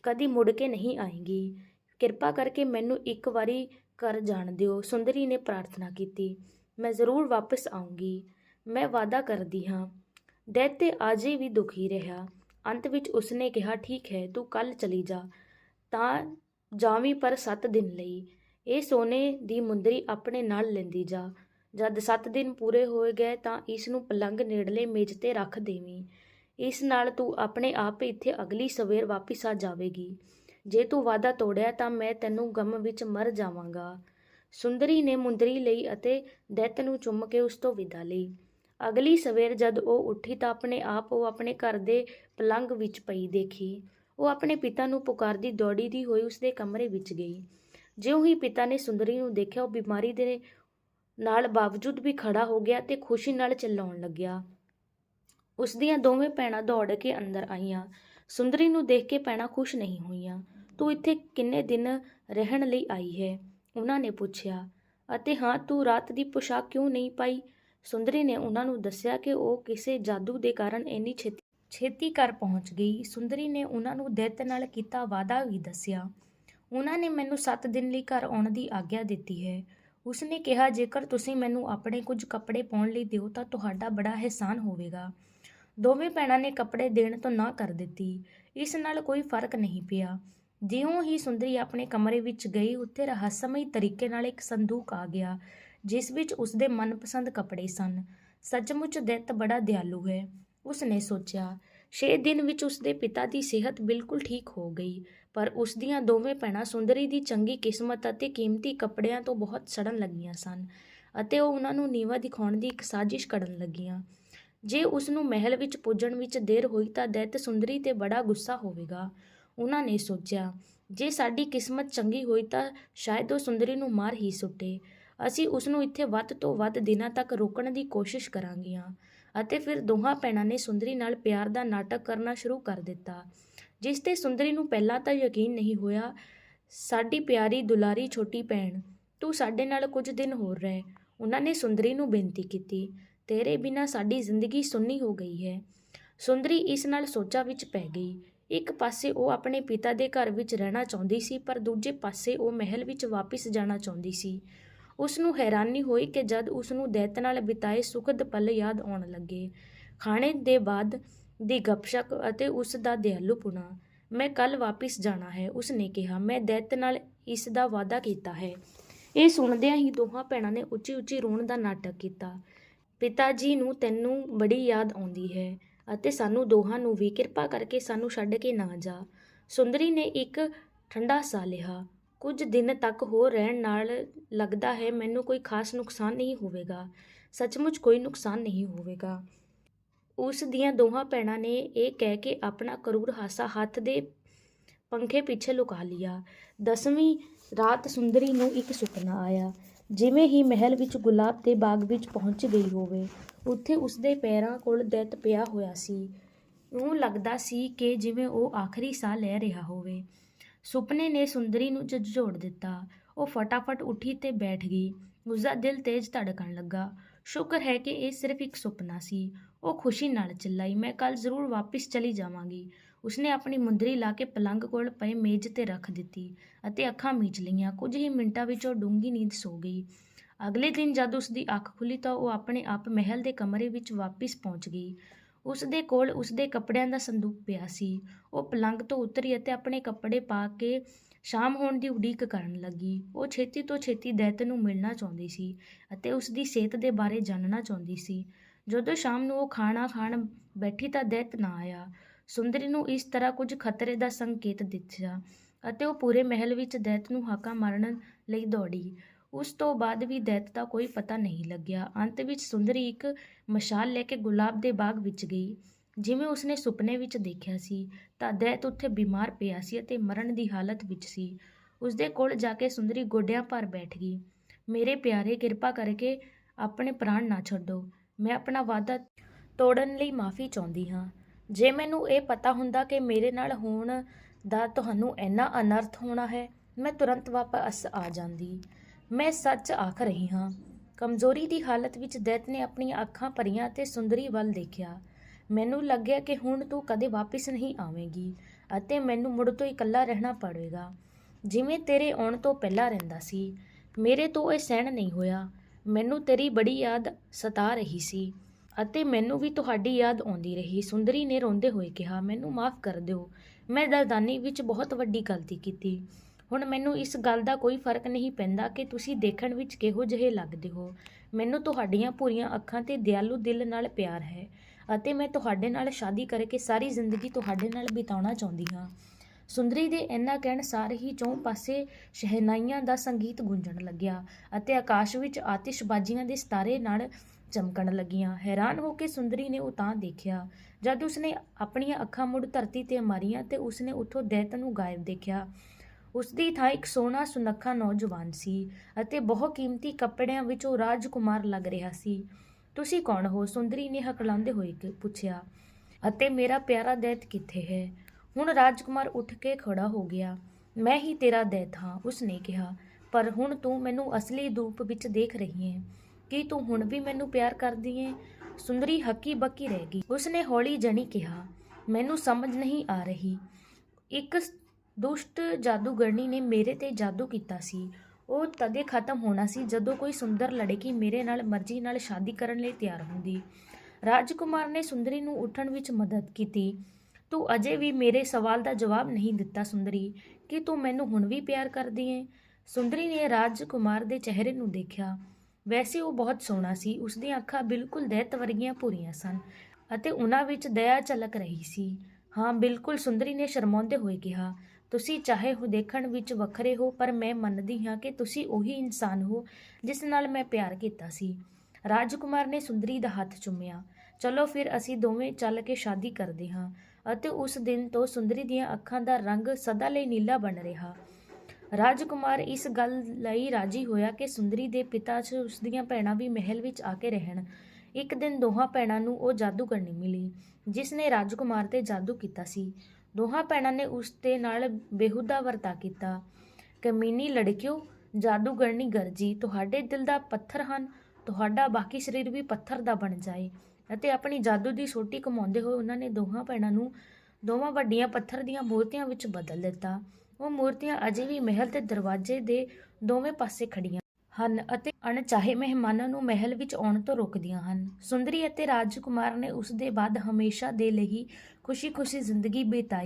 ਕਦੀ ਮੁੜ ਕੇ ਨਹੀਂ ਆਏਂਗੀ। ਕਿਰਪਾ ਕਰਕੇ ਮੈਨੂੰ ਇੱਕ ਵਾਰੀ ਘਰ ਜਾਣ ਦਿਓ। ਸੁੰਦਰੀ ਨੇ ਪ੍ਰਾਰਥਨਾ ਕੀਤੀ। ਮੈਂ ਜ਼ਰੂਰ ਵਾਪਸ ਆਉਂਗੀ ਮੈਂ ਵਾਅਦਾ ਕਰਦੀ ਹਾਂ। ਦੈਤੇ ਆਜੇ ਵੀ ਦੁਖੀ ਰਿਹਾ। ਅੰਤ ਵਿੱਚ ਉਸਨੇ ਕਿਹਾ, ਠੀਕ ਹੈ, ਤੂੰ ਕੱਲ ਚਲੀ ਜਾ। ਤਾਂ ਜਾਵੀਂ ਪਰ 7 ਦਿਨ ਲਈ। ਇਹ ਸੋਨੇ ਦੀ ਮੁੰਦਰੀ ਆਪਣੇ ਨਾਲ ਲੈਂਦੀ ਜਾ। ਜਦ 7 ਦਿਨ ਪੂਰੇ ਹੋਏ ਗਏ ਤਾਂ ਇਸ ਨੂੰ ਪਲੰਗ ਨੇੜਲੇ ਮੇਜ਼ ਤੇ ਰੱਖ ਦੇਵੀਂ। ਇਸ ਨਾਲ ਤੂੰ ਆਪਣੇ ਆਪ ਇੱਥੇ ਅਗਲੀ ਸਵੇਰ ਵਾਪਿਸ ਆ ਜਾਵੇਗੀ। ਜੇ ਤੂੰ ਵਾਅਦਾ ਤੋੜਿਆ ਤਾਂ ਮੈਂ ਤੈਨੂੰ ਗਮ ਵਿੱਚ ਮਰ ਜਾਵਾਂਗਾ। ਸੁੰਦਰੀ ਨੇ ਮੁੰਦਰੀ ਲਈ ਅਤੇ ਦੈਤ ਨੂੰ ਚੁੰਮ ਕੇ ਉਸ ਤੋਂ ਵਿਦਾ ਲਈ। ਅਗਲੀ ਸਵੇਰ ਜਦ ਉਹ ਉੱਠੀ ਤਾਂ ਆਪਣੇ ਆਪ ਉਹ ਆਪਣੇ ਘਰ ਦੇ ਪਲੰਗ ਵਿੱਚ ਪਈ ਦੇਖੀ। ਉਹ ਆਪਣੇ ਪਿਤਾ ਨੂੰ ਪੁਕਾਰਦੀ ਦੌੜੀ ਦੀ ਹੋਈ ਉਸਦੇ ਕਮਰੇ ਵਿੱਚ ਗਈ। ਜਿਉਂ ਹੀ ਪਿਤਾ ਨੇ ਸੁੰਦਰੀ ਨੂੰ ਦੇਖਿਆ, ਉਹ ਬਿਮਾਰੀ ਦੇ ਨਾਲ ਬਾਵਜੂਦ ਵੀ ਖੜਾ ਹੋ ਗਿਆ ਤੇ ਖੁਸ਼ੀ ਨਾਲ ਚਲਾਉਣ ਲੱਗਿਆ। ਉਸ ਦੀਆਂ ਦੋਵੇਂ ਭੈਣਾਂ ਦੌੜ ਕੇ ਅੰਦਰ ਆਈਆਂ। ਸੁੰਦਰੀ ਨੂੰ ਦੇਖ ਕੇ ਭੈਣਾਂ ਖੁਸ਼ ਨਹੀਂ ਹੋਈਆਂ। ਤੂੰ ਇੱਥੇ ਕਿੰਨੇ ਦਿਨ ਰਹਿਣ ਲਈ ਆਈ ਹੈ? ਉਹਨਾਂ ਨੇ ਪੁੱਛਿਆ। ਅਤੇ ਹਾਂ, ਤੂੰ ਰਾਤ ਦੀ ਪੋਸ਼ਾਕ ਕਿਉਂ ਨਹੀਂ ਪਾਈ? ਸੁੰਦਰੀ ਨੇ ਉਹਨਾਂ ਨੂੰ ਦੱਸਿਆ ਕਿ ਉਹ ਕਿਸੇ ਜਾਦੂ ਦੇ ਕਾਰਨ ਇੰਨੀ ਛੇਤੀ ਛੇਤੀ ਘਰ ਪਹੁੰਚ ਗਈ। ਸੁੰਦਰੀ ਨੇ ਉਹਨਾਂ ਨੂੰ ਦੈਤ ਨਾਲ ਕੀਤਾ ਵਾਅਦਾ ਵੀ ਦੱਸਿਆ। ਉਹਨਾਂ ਨੇ ਮੈਨੂੰ 7 ਦਿਨ ਲਈ ਘਰ ਆਉਣ ਦੀ ਆਗਿਆ ਦਿੱਤੀ ਹੈ। ਉਸਨੇ ਕਿਹਾ, ਜੇਕਰ ਤੁਸੀਂ ਮੈਨੂੰ ਆਪਣੇ ਕੁਝ ਕੱਪੜੇ ਪਾਉਣ ਲਈ ਦਿਓ, ਤਾਂ ਤੁਹਾਡਾ ਬੜਾ ਅਹਿਸਾਨ ਹੋਵੇਗਾ। ਦੋਵੇਂ ਭੈਣਾਂ ਨੇ ਕੱਪੜੇ ਦੇਣ ਤੋਂ ਨਾ ਕਰ ਦਿੱਤੀ। ਇਸ ਨਾਲ ਕੋਈ ਫ਼ਰਕ ਨਹੀਂ ਪਿਆ। ਜਿਉਂ ਹੀ ਸੁੰਦਰੀ ਆਪਣੇ ਕਮਰੇ ਵਿੱਚ ਗਈ, ਉੱਥੇ ਰਹੱਸਮਈ ਤਰੀਕੇ ਨਾਲ ਇੱਕ ਸੰਦੂਕ ਆ ਗਿਆ, ਜਿਸ ਵਿੱਚ ਉਸਦੇ ਮਨਪਸੰਦ ਕੱਪੜੇ ਸਨ। ਸੱਚਮੁੱਚ ਦਿੱਤ ਬੜਾ ਦਿਆਲੂ ਹੈ। ਉਸਨੇ ਸੋਚਿਆ 6 ਦਿਨ ਵਿੱਚ ਉਸਦੇ ਪਿਤਾ ਦੀ ਸਿਹਤ ਬਿਲਕੁਲ ਠੀਕ ਹੋ ਗਈ। ਪਰ ਉਸ ਦੀਆਂ ਦੋਵੇਂ ਭੈਣਾਂ ਸੁੰਦਰੀ ਦੀ ਚੰਗੀ ਕਿਸਮਤ ਅਤੇ ਕੀਮਤੀ ਕੱਪੜਿਆਂ ਤੋਂ ਬਹੁਤ ਸੜਨ ਲੱਗੀਆਂ ਸਨ ਅਤੇ ਉਹ ਉਹਨਾਂ ਨੂੰ ਨੀਵਾ ਦਿਖਾਉਣ ਦੀ ਇੱਕ ਸਾਜ਼ਿਸ਼ ਕਰਨ ਲੱਗੀਆਂ। ਜੇ ਉਸ ਨੂੰ ਮਹਿਲ ਵਿੱਚ ਪੁੱਜਣ ਵਿੱਚ ਦੇਰ ਹੋਈ ਤਾਂ ਦੈਤ ਸੁੰਦਰੀ ਤੇ ਬੜਾ ਗੁੱਸਾ ਹੋਵੇਗਾ, ਉਹਨਾਂ ਨੇ ਸੋਚਿਆ। ਜੇ ਸਾਡੀ ਕਿਸਮਤ ਚੰਗੀ ਹੋਈ ਤਾਂ ਸ਼ਾਇਦ ਉਹ ਸੁੰਦਰੀ ਨੂੰ ਮਾਰ ਹੀ ਸੁੱਟੇ। ਅਸੀਂ ਉਸ ਨੂੰ ਇੱਥੇ ਵੱਧ ਤੋਂ ਵੱਧ ਦਿਨਾਂ ਤੱਕ ਰੋਕਣ ਦੀ ਕੋਸ਼ਿਸ਼ ਕਰਾਂਗੀਆਂ ਅਤੇ ਫਿਰ ਦੋਹਾਂ ਭੈਣਾਂ ਨੇ ਸੁੰਦਰੀ ਨਾਲ ਪਿਆਰ ਦਾ ਨਾਟਕ ਕਰਨਾ ਸ਼ੁਰੂ ਕਰ ਦਿੱਤਾ। ਜਿਸ ਤੇ ਸੁੰਦਰੀ ਨੂੰ ਪਹਿਲਾਂ ਤਾਂ ਯਕੀਨ ਨਹੀਂ ਹੋਇਆ, ਸਾਡੀ ਪਿਆਰੀ ਦੁਲਾਰੀ ਛੋਟੀ ਭੈਣ, ਤੂੰ ਸਾਡੇ ਨਾਲ ਕੁਝ ਦਿਨ ਹੋਰ ਰਹਿ। ਉਹਨਾਂ ਨੇ ਸੁੰਦਰੀ ਨੂੰ ਬੇਨਤੀ ਕੀਤੀ, ਤੇਰੇ ਬਿਨਾ ਸਾਡੀ ਜ਼ਿੰਦਗੀ ਸੁੰਨੀ ਹੋ ਗਈ ਹੈ। ਸੁੰਦਰੀ ਇਸ ਨਾਲ ਸੋਚਾਂ ਵਿੱਚ ਪੈ ਗਈ। ਇੱਕ ਪਾਸੇ ਉਹ ਆਪਣੇ ਪਿਤਾ ਦੇ ਘਰ ਵਿੱਚ ਰਹਿਣਾ ਚਾਹੁੰਦੀ ਸੀ, ਪਰ ਦੂਜੇ ਪਾਸੇ ਉਹ ਮਹਿਲ ਵਿੱਚ ਵਾਪਸ ਜਾਣਾ ਚਾਹੁੰਦੀ ਸੀ। ਉਸ ਨੂੰ ਹੈਰਾਨੀ ਹੋਈ ਕਿ ਜਦ ਉਸ ਨੂੰ ਦੈਤ ਨਾਲ ਬਿਤਾਏ ਸੁਖਦ ਪਲ ਯਾਦ ਆਉਣ ਲੱਗੇ। ਖਾਣੇ ਦੇ ਬਾਅਦ ਦੀ ਗਪਸ਼ਪ ਅਤੇ ਉਸ ਦਾ ਦਿਆਲੂਪੁਣਾ ਮੈਂ ਕੱਲ ਵਾਪਿਸ ਜਾਣਾ ਹੈ ਉਸ ਨੇ ਕਿਹਾ। ਮੈਂ ਦੈਤ ਨਾਲ ਇਸ ਦਾ ਵਾਅਦਾ ਕੀਤਾ ਹੈ। ਇਹ ਸੁਣਦਿਆਂ ਹੀ ਦੋਹਾਂ ਭੈਣਾਂ ਨੇ ਉੱਚੀ ਉੱਚੀ ਰੋਣ ਦਾ ਨਾਟਕ ਕੀਤਾ। ਪਿਤਾ ਜੀ ਨੂੰ ਤੈਨੂੰ ਬੜੀ ਯਾਦ ਆਉਂਦੀ ਹੈ ਅਤੇ ਸਾਨੂੰ ਦੋਹਾਂ ਨੂੰ ਵੀ। ਕਿਰਪਾ ਕਰਕੇ ਸਾਨੂੰ ਛੱਡ ਕੇ ਨਾ ਜਾ। ਸੁੰਦਰੀ ਨੇ ਇੱਕ ਠੰਡਾ ਸਾਹ ਲਿਆ। ਕੁਝ ਦਿਨ ਤੱਕ ਹੋਰ ਰਹਿਣ ਨਾਲ ਲੱਗਦਾ ਹੈ, ਮੈਨੂੰ ਕੋਈ ਖਾਸ ਨੁਕਸਾਨ ਨਹੀਂ ਹੋਵੇਗਾ। ਸੱਚਮੁੱਚ ਕੋਈ ਨੁਕਸਾਨ ਨਹੀਂ ਹੋਵੇਗਾ। ਉਸ ਦੀਆਂ ਦੋਹਾਂ ਭੈਣਾਂ ਨੇ ਇਹ ਕਹਿ ਕੇ ਆਪਣਾ ਕਰੂਰ ਹਾਸਾ ਹੱਥ ਦੇ ਪੰਖੇ ਪਿੱਛੇ ਲੁਕਾ ਲਿਆ। ਦਸਵੀਂ ਰਾਤ ਸੁੰਦਰੀ ਨੂੰ ਇੱਕ ਸੁਪਨਾ ਆਇਆ, ਜਿਵੇਂ ਹੀ ਮਹਿਲ ਵਿੱਚ ਗੁਲਾਬ ਦੇ ਬਾਗ ਵਿੱਚ ਪਹੁੰਚ ਗਈ ਹੋਵੇ, ਉੱਥੇ ਉਸਦੇ ਪੈਰਾਂ ਕੋਲ ਦੈਤ ਪਿਆ ਹੋਇਆ ਸੀ। ਉਹ ਲੱਗਦਾ ਸੀ ਕਿ ਜਿਵੇਂ ਉਹ ਆਖਰੀ ਸਾਹ ਲੈ ਰਿਹਾ ਹੋਵੇ। ਸੁਪਨੇ ਨੇ ਸੁੰਦਰੀ ਨੂੰ ਝੰਜੋੜ ਦਿੱਤਾ। ਉਹ ਫਟਾਫਟ ਉੱਠੀ ਤੇ ਬੈਠ ਗਈ। ਉਸਦਾ ਦਿਲ ਤੇਜ਼ ਧੜਕਣ ਲੱਗਾ। ਸ਼ੁਕਰ ਹੈ ਕਿ ਇਹ ਸਿਰਫ ਇੱਕ ਸੁਪਨਾ ਸੀ। ਉਹ ਖੁਸ਼ੀ ਨਾਲ ਚਿল্ਲਾਈ ਮੈਂ ਕੱਲ ਜ਼ਰੂਰ ਵਾਪਸ ਚਲੀ ਜਾਵਾਂਗੀ। ਉਸਨੇ ਆਪਣੀ ਮੁੰਦਰੀ ਲਾ ਕੇ ਪਲੰਗ ਕੋਲ ਪਏ ਮੇਜ਼ ਤੇ ਰੱਖ ਦਿੱਤੀ ਅਤੇ ਅੱਖਾਂ ਮੀਚ ਲਈਆਂ। ਕੁਝ ਹੀ ਮਿੰਟਾਂ ਵਿੱਚ ਉਹ ਡੂੰਗੀ ਨੀਂਦ ਸੋ ਗਈ। ਅਗਲੇ ਦਿਨ ਜਦ ਉਸ ਦੀ ਅੱਖ ਖੁੱਲੀ ਤਾਂ ਉਹ ਆਪਣੇ ਆਪ ਮਹਿਲ ਦੇ ਕਮਰੇ ਵਿੱਚ ਵਾਪਸ ਪਹੁੰਚ ਗਈ। ਉਸ ਦੇ ਕੋਲ ਉਸ ਦੇ ਕੱਪੜਿਆਂ ਦਾ ਸੰਦੂਕ ਪਿਆ ਸੀ। ਉਹ ਪਲੰਗ ਤੋਂ ਉਤਰੀ ਅਤੇ ਆਪਣੇ ਕੱਪੜੇ ਪਾ ਕੇ ਸ਼ਾਮ ਹੋਣ ਦੀ ਉਡੀਕ ਕਰਨ ਲੱਗੀ। ਉਹ ਛੇਤੀ ਤੋਂ ਛੇਤੀ ਦੈਤ ਨੂੰ ਮਿਲਣਾ ਚਾਹੁੰਦੀ ਸੀ ਅਤੇ ਉਸ ਦੀ ਸਿਹਤ ਦੇ ਬਾਰੇ ਜਾਣਨਾ ਚਾਹੁੰਦੀ ਸੀ। ਜਦੋਂ ਸ਼ਾਮ ਨੂੰ ਉਹ ਖਾਣਾ ਖਾਣ ਬੈਠੀ ਤਾਂ ਦੈਤ ਨਾ ਆਇਆ। ਸੁੰਦਰੀ ਨੂੰ ਇਸ ਤਰ੍ਹਾਂ ਕੁਝ ਖਤਰੇ ਦਾ ਸੰਕੇਤ ਦਿੱਤਾ ਅਤੇ ਉਹ ਪੂਰੇ ਮਹਿਲ ਵਿੱਚ ਦੈਤ ਨੂੰ ਹਾਕਾ ਮਾਰਨ ਲਈ ਦੌੜੀ। ਉਸ ਤੋਂ ਬਾਅਦ ਵੀ ਦੈਤ ਦਾ ਕੋਈ ਪਤਾ ਨਹੀਂ ਲੱਗਿਆ। ਅੰਤ ਵਿੱਚ ਸੁੰਦਰੀ ਇੱਕ ਮਸ਼ਾਲ ਲੈ ਕੇ ਗੁਲਾਬ ਦੇ ਬਾਗ ਵਿੱਚ ਗਈ। ਜਿਵੇਂ ਉਸਨੇ ਸੁਪਨੇ ਵਿੱਚ ਦੇਖਿਆ ਸੀ, ਤਾਂ ਦੈਤ ਉੱਥੇ ਬਿਮਾਰ ਪਿਆ ਸੀ ਅਤੇ ਮਰਨ ਦੀ ਹਾਲਤ ਵਿੱਚ ਸੀ। ਉਸਦੇ ਕੋਲ ਜਾ ਕੇ ਸੁੰਦਰੀ ਗੋਡਿਆਂ ਭਰ ਬੈਠ ਗਈ। ਮੇਰੇ ਪਿਆਰੇ, ਕਿਰਪਾ ਕਰਕੇ ਆਪਣੇ ਪ੍ਰਾਣ ਨਾ ਛੱਡੋ। ਮੈਂ ਆਪਣਾ ਵਾਅਦਾ ਤੋੜਨ ਲਈ ਮਾਫੀ ਚਾਹੁੰਦੀ ਹਾਂ। ਜੇ ਮੈਨੂੰ ਇਹ ਪਤਾ ਹੁੰਦਾ ਕਿ ਮੇਰੇ ਨਾਲ ਹੋਣ ਦਾ ਤੁਹਾਨੂੰ ਇੰਨਾ ਅਨਰਥ ਹੋਣਾ ਹੈ, ਮੈਂ ਤੁਰੰਤ ਵਾਪਸ ਆ ਜਾਂਦੀ। ਮੈਂ ਸੱਚ ਆਖ ਰਹੀ ਹਾਂ। ਕਮਜ਼ੋਰੀ ਦੀ ਹਾਲਤ ਵਿੱਚ ਦੈਤ ਨੇ ਆਪਣੀਆਂ ਅੱਖਾਂ ਭਰੀਆਂ ਤੇ ਸੁੰਦਰੀ ਵੱਲ ਦੇਖਿਆ। ਮੈਨੂੰ ਲੱਗਿਆ ਕਿ ਹੁਣ ਤੂੰ ਕਦੇ ਵਾਪਸ ਨਹੀਂ ਆਵੇਂਗੀ ਅਤੇ ਮੈਨੂੰ ਮੁੜ ਤੋਂ ਇਕੱਲਾ ਰਹਿਣਾ ਪਵੇਗਾ। ਜਿਵੇਂ ਤੇਰੇ ਆਉਣ ਤੋਂ ਪਹਿਲਾਂ ਰਹਿੰਦਾ ਸੀ। ਮੇਰੇ ਤੋਂ ਇਹ ਸਹਿਣ ਨਹੀਂ ਹੋਇਆ। ਮੈਨੂੰ ਤੇਰੀ ਬੜੀ ਯਾਦ ਸਤਾ ਰਹੀ ਸੀ ਅਤੇ ਮੈਨੂੰ ਵੀ ਤੁਹਾਡੀ ਯਾਦ ਆਉਂਦੀ ਰਹੀ। ਸੁੰਦਰੀ ਨੇ ਰੋਂਦੇ ਹੋਏ ਕਿਹਾ, ਮੈਨੂੰ ਮਾਫ ਕਰ ਦਿਓ। ਮੈਂ ਦਰਦਾਨੀ ਵਿੱਚ ਬਹੁਤ ਵੱਡੀ ਗਲਤੀ ਕੀਤੀ। ਹੁਣ ਮੈਨੂੰ ਇਸ ਗੱਲ ਦਾ ਕੋਈ ਫ਼ਰਕ ਨਹੀਂ ਪੈਂਦਾ ਕਿ ਤੁਸੀਂ ਦੇਖਣ ਵਿੱਚ ਕਿਹੋ ਜਿਹੇ ਲੱਗਦੇ ਹੋ। ਮੈਨੂੰ ਤੁਹਾਡੀਆਂ ਪੂਰੀਆਂ ਅੱਖਾਂ ਤੇ ਦਿਆਲੂ ਦਿਲ ਨਾਲ ਪਿਆਰ ਹੈ ਅਤੇ ਮੈਂ ਤੁਹਾਡੇ ਨਾਲ ਸ਼ਾਦੀ ਕਰਕੇ ਸਾਰੀ ਜ਼ਿੰਦਗੀ ਤੁਹਾਡੇ ਨਾਲ ਬਿਤਾਉਣਾ ਚਾਹੁੰਦੀ ਹਾਂ। ਸੁੰਦਰੀ ਦੇ ਇੰਨਾ ਕਹਿਣ ਸਾਰ ਹੀ ਚੌਂ ਪਾਸੇ ਸ਼ਹਿਨਾਈਆਂ ਦਾ ਸੰਗੀਤ ਗੂੰਜਣ ਲੱਗਿਆ ਅਤੇ ਆਕਾਸ਼ ਵਿੱਚ ਆਤਿਸ਼ਬਾਜ਼ੀਆਂ ਦੇ ਸਿਤਾਰੇ ਨਾਲ ਚਮਕਣ ਲੱਗੀਆਂ। ਹੈਰਾਨ ਹੋ ਕੇ ਸੁੰਦਰੀ ਨੇ ਉਹ ਤਾਂ ਦੇਖਿਆ, ਜਦ ਉਸਨੇ ਆਪਣੀਆਂ ਅੱਖਾਂ ਮੁੜ ਧਰਤੀ ਤੇ ਮਾਰੀਆਂ ਤੇ ਉਸਨੇ ਉੱਥੋਂ ਦੈਤ ਨੂੰ ਗਾਇਬ ਦੇਖਿਆ। ਉਸ ਦੀ ਥਾਂ ਇੱਕ ਸੋਹਣਾ ਸੁਨੱਖਾ ਨੌਜਵਾਨ ਸੀ ਅਤੇ ਬਹੁਤ ਕੀਮਤੀ ਕੱਪੜਿਆਂ ਵਿੱਚ ਉਹ ਰਾਜਕੁਮਾਰ ਲੱਗ ਰਿਹਾ ਸੀ। ਤੁਸੀਂ ਕੌਣ ਹੋ? ਸੁੰਦਰੀ ਨੇ ਹਕਲਾਉਂਦੇ ਹੋਏ ਪੁੱਛਿਆ। ਅਤੇ ਮੇਰਾ ਪਿਆਰਾ ਦੈਤ ਕਿੱਥੇ ਹੈ? ਹੁਣ ਰਾਜਕੁਮਾਰ ਉੱਠ ਕੇ ਖੜਾ ਹੋ ਗਿਆ। ਮੈਂ ਹੀ ਤੇਰਾ ਦੈਤ ਹਾਂ, ਉਸਨੇ ਕਿਹਾ। ਪਰ ਹੁਣ ਤੂੰ ਮੈਨੂੰ ਅਸਲੀ ਰੂਪ ਵਿੱਚ ਦੇਖ ਰਹੀ ਹੈ। ਕੀ ਤੂੰ ਹੁਣ ਵੀ ਮੈਨੂੰ ਪਿਆਰ ਕਰਦੀ ਹੈ? ਸੁੰਦਰੀ ਹੱਕੀ ਬੱਕੀ ਰਹਿ ਗਈ, ਉਸਨੇ ਹੌਲੀ ਜਣੀ ਕਿਹਾ। ਮੈਨੂੰ ਸਮਝ ਨਹੀਂ ਆ ਰਹੀ। ਇੱਕ ਦੁਸ਼ਟ ਜਾਦੂਗਰਨੀ ਨੇ ਮੇਰੇ ਤੇ ਜਾਦੂ ਕੀਤਾ ਸੀ। ਉਹ ਤਦੇ ਖਤਮ ਹੋਣਾ ਸੀ ਜਦੋਂ ਕੋਈ ਸੁੰਦਰ ਲੜਕੀ ਮੇਰੇ ਨਾਲ ਮਰਜ਼ੀ ਨਾਲ ਸ਼ਾਦੀ ਕਰਨ ਲਈ ਤਿਆਰ ਹੁੰਦੀ। ਰਾਜਕੁਮਾਰ ਨੇ ਸੁੰਦਰੀ ਨੂੰ ਉੱਠਣ ਵਿੱਚ ਮਦਦ ਕੀਤੀ। ਤੂੰ ਅਜੇ ਵੀ ਮੇਰੇ ਸਵਾਲ ਦਾ ਜਵਾਬ ਨਹੀਂ ਦਿੱਤਾ, ਸੁੰਦਰੀ। ਕਿ ਤੂੰ ਮੈਨੂੰ ਹੁਣ ਵੀ ਪਿਆਰ ਕਰਦੀ ਏ? ਸੁੰਦਰੀ ਨੇ ਰਾਜਕੁਮਾਰ ਦੇ ਚਿਹਰੇ ਨੂੰ ਦੇਖਿਆ। ਵੈਸੇ ਉਹ ਬਹੁਤ ਸੋਹਣਾ ਸੀ ਉਸ ਦੀਆਂ ਅੱਖਾਂ ਬਿਲਕੁਲ ਦੈਤ ਵਰਗੀਆਂ ਭੂਰੀਆਂ ਸਨ ਅਤੇ ਉਹਨਾਂ ਵਿੱਚ ਦਇਆ ਝਲਕ ਰਹੀ ਸੀ। ਹਾਂ, ਬਿਲਕੁਲ, ਸੁੰਦਰੀ ਨੇ ਸ਼ਰਮਾਉਂਦੇ ਹੋਏ ਕਿਹਾ, ਤੁਸੀਂ ਚਾਹੇ ਹੋ ਦੇਖਣ ਵਿੱਚ ਵੱਖਰੇ ਹੋ, ਪਰ ਮੈਂ ਮੰਨਦੀ ਹਾਂ ਕਿ ਤੁਸੀਂ ਉਹੀ ਇਨਸਾਨ ਹੋ ਜਿਸ ਨਾਲ ਮੈਂ ਪਿਆਰ ਕੀਤਾ ਸੀ। ਰਾਜਕੁਮਾਰ ਨੇ ਸੁੰਦਰੀ ਦਾ ਹੱਥ ਚੁੰਮਿਆ। ਚਲੋ ਫਿਰ, ਅਸੀਂ ਦੋਵੇਂ ਚੱਲ ਕੇ ਸ਼ਾਦੀ ਕਰਦੇ ਹਾਂ। ਅਤੇ ਉਸ ਦਿਨ ਤੋਂ ਸੁੰਦਰੀ ਦੀਆਂ ਅੱਖਾਂ ਦਾ ਰੰਗ ਸਦਾ ਲਈ ਨੀਲਾ ਬਣ ਰਿਹਾ। ਰਾਜਕੁਮਾਰ ਇਸ ਗੱਲ ਲਈ ਰਾਜੀ ਹੋਇਆ ਕਿ ਸੁੰਦਰੀ ਦੇ ਪਿਤਾ 'ਚ ਉਸ ਦੀਆਂ ਭੈਣਾਂ ਵੀ ਮਹਿਲ ਵਿੱਚ ਆ ਕੇ ਰਹਿਣ। ਇੱਕ ਦਿਨ ਦੋਹਾਂ ਭੈਣਾਂ ਨੂੰ ਉਹ ਜਾਦੂਗਰਨੀ ਮਿਲੀ, ਜਿਸ ਨੇ ਰਾਜਕੁਮਾਰ ਤੇ ਜਾਦੂ ਕੀਤਾ ਸੀ। ਦੋਹਾਂ ਭੈਣਾਂ ਨੇ ਉਸ ਦੇ ਨਾਲ ਬੇਹੁਦਾ ਵਰਤਾ ਕੀਤਾ। ਕਮੀਨੀ, ਲੜਕਿਓ, ਜਾਦੂਗਰਨੀ ਗਰਜੀ, ਤੁਹਾਡੇ ਦਿਲ ਦਾ ਪੱਥਰ ਹਨ, ਤੁਹਾਡਾ ਬਾਕੀ ਸਰੀਰ ਵੀ ਪੱਥਰ ਦਾ ਬਣ ਜਾਏ। ਅਤੇ ਆਪਣੀ ਜਾਦੂ ਦੀ ਸੋਟੀ ਕਮਾਉਂਦੇ ਹੋਏ ਉਹਨਾਂ ਨੇ ਦੋਹਾਂ ਭੈਣਾਂ ਨੂੰ ਦੋਵਾਂ ਵੱਡੀਆਂ ਪੱਥਰ ਦੀਆਂ ਮੂਰਤੀਆਂ ਵਿੱਚ ਬਦਲ ਦਿੱਤਾ। ਉਹ ਮੂਰਤੀਆਂ ਅਜੇ ਵੀ ਮਹਿਲ ਦੇ ਦਰਵਾਜ਼ੇ ਦੇ ਦੋਵੇਂ ਪਾਸੇ ਖੜੀਆਂ ਹਨ ਅਤੇ ਅਣਚਾਹੇ ਮਹਿਮਾਨਾਂ ਨੂੰ ਮਹਿਲ ਵਿੱਚ ਆਉਣ ਤੋਂ ਰੋਕਦੀਆਂ ਹਨ। ਸੁੰਦਰੀ ਅਤੇ ਰਾਜਕੁਮਾਰ ਨੇ ਉਸ ਦੇ ਬਾਅਦ ਹਮੇਸ਼ਾ ਦੇ ਲਈ ਖੁਸ਼ੀ-ਖੁਸ਼ੀ ਜ਼ਿੰਦਗੀ ਬਿਤਾਈ।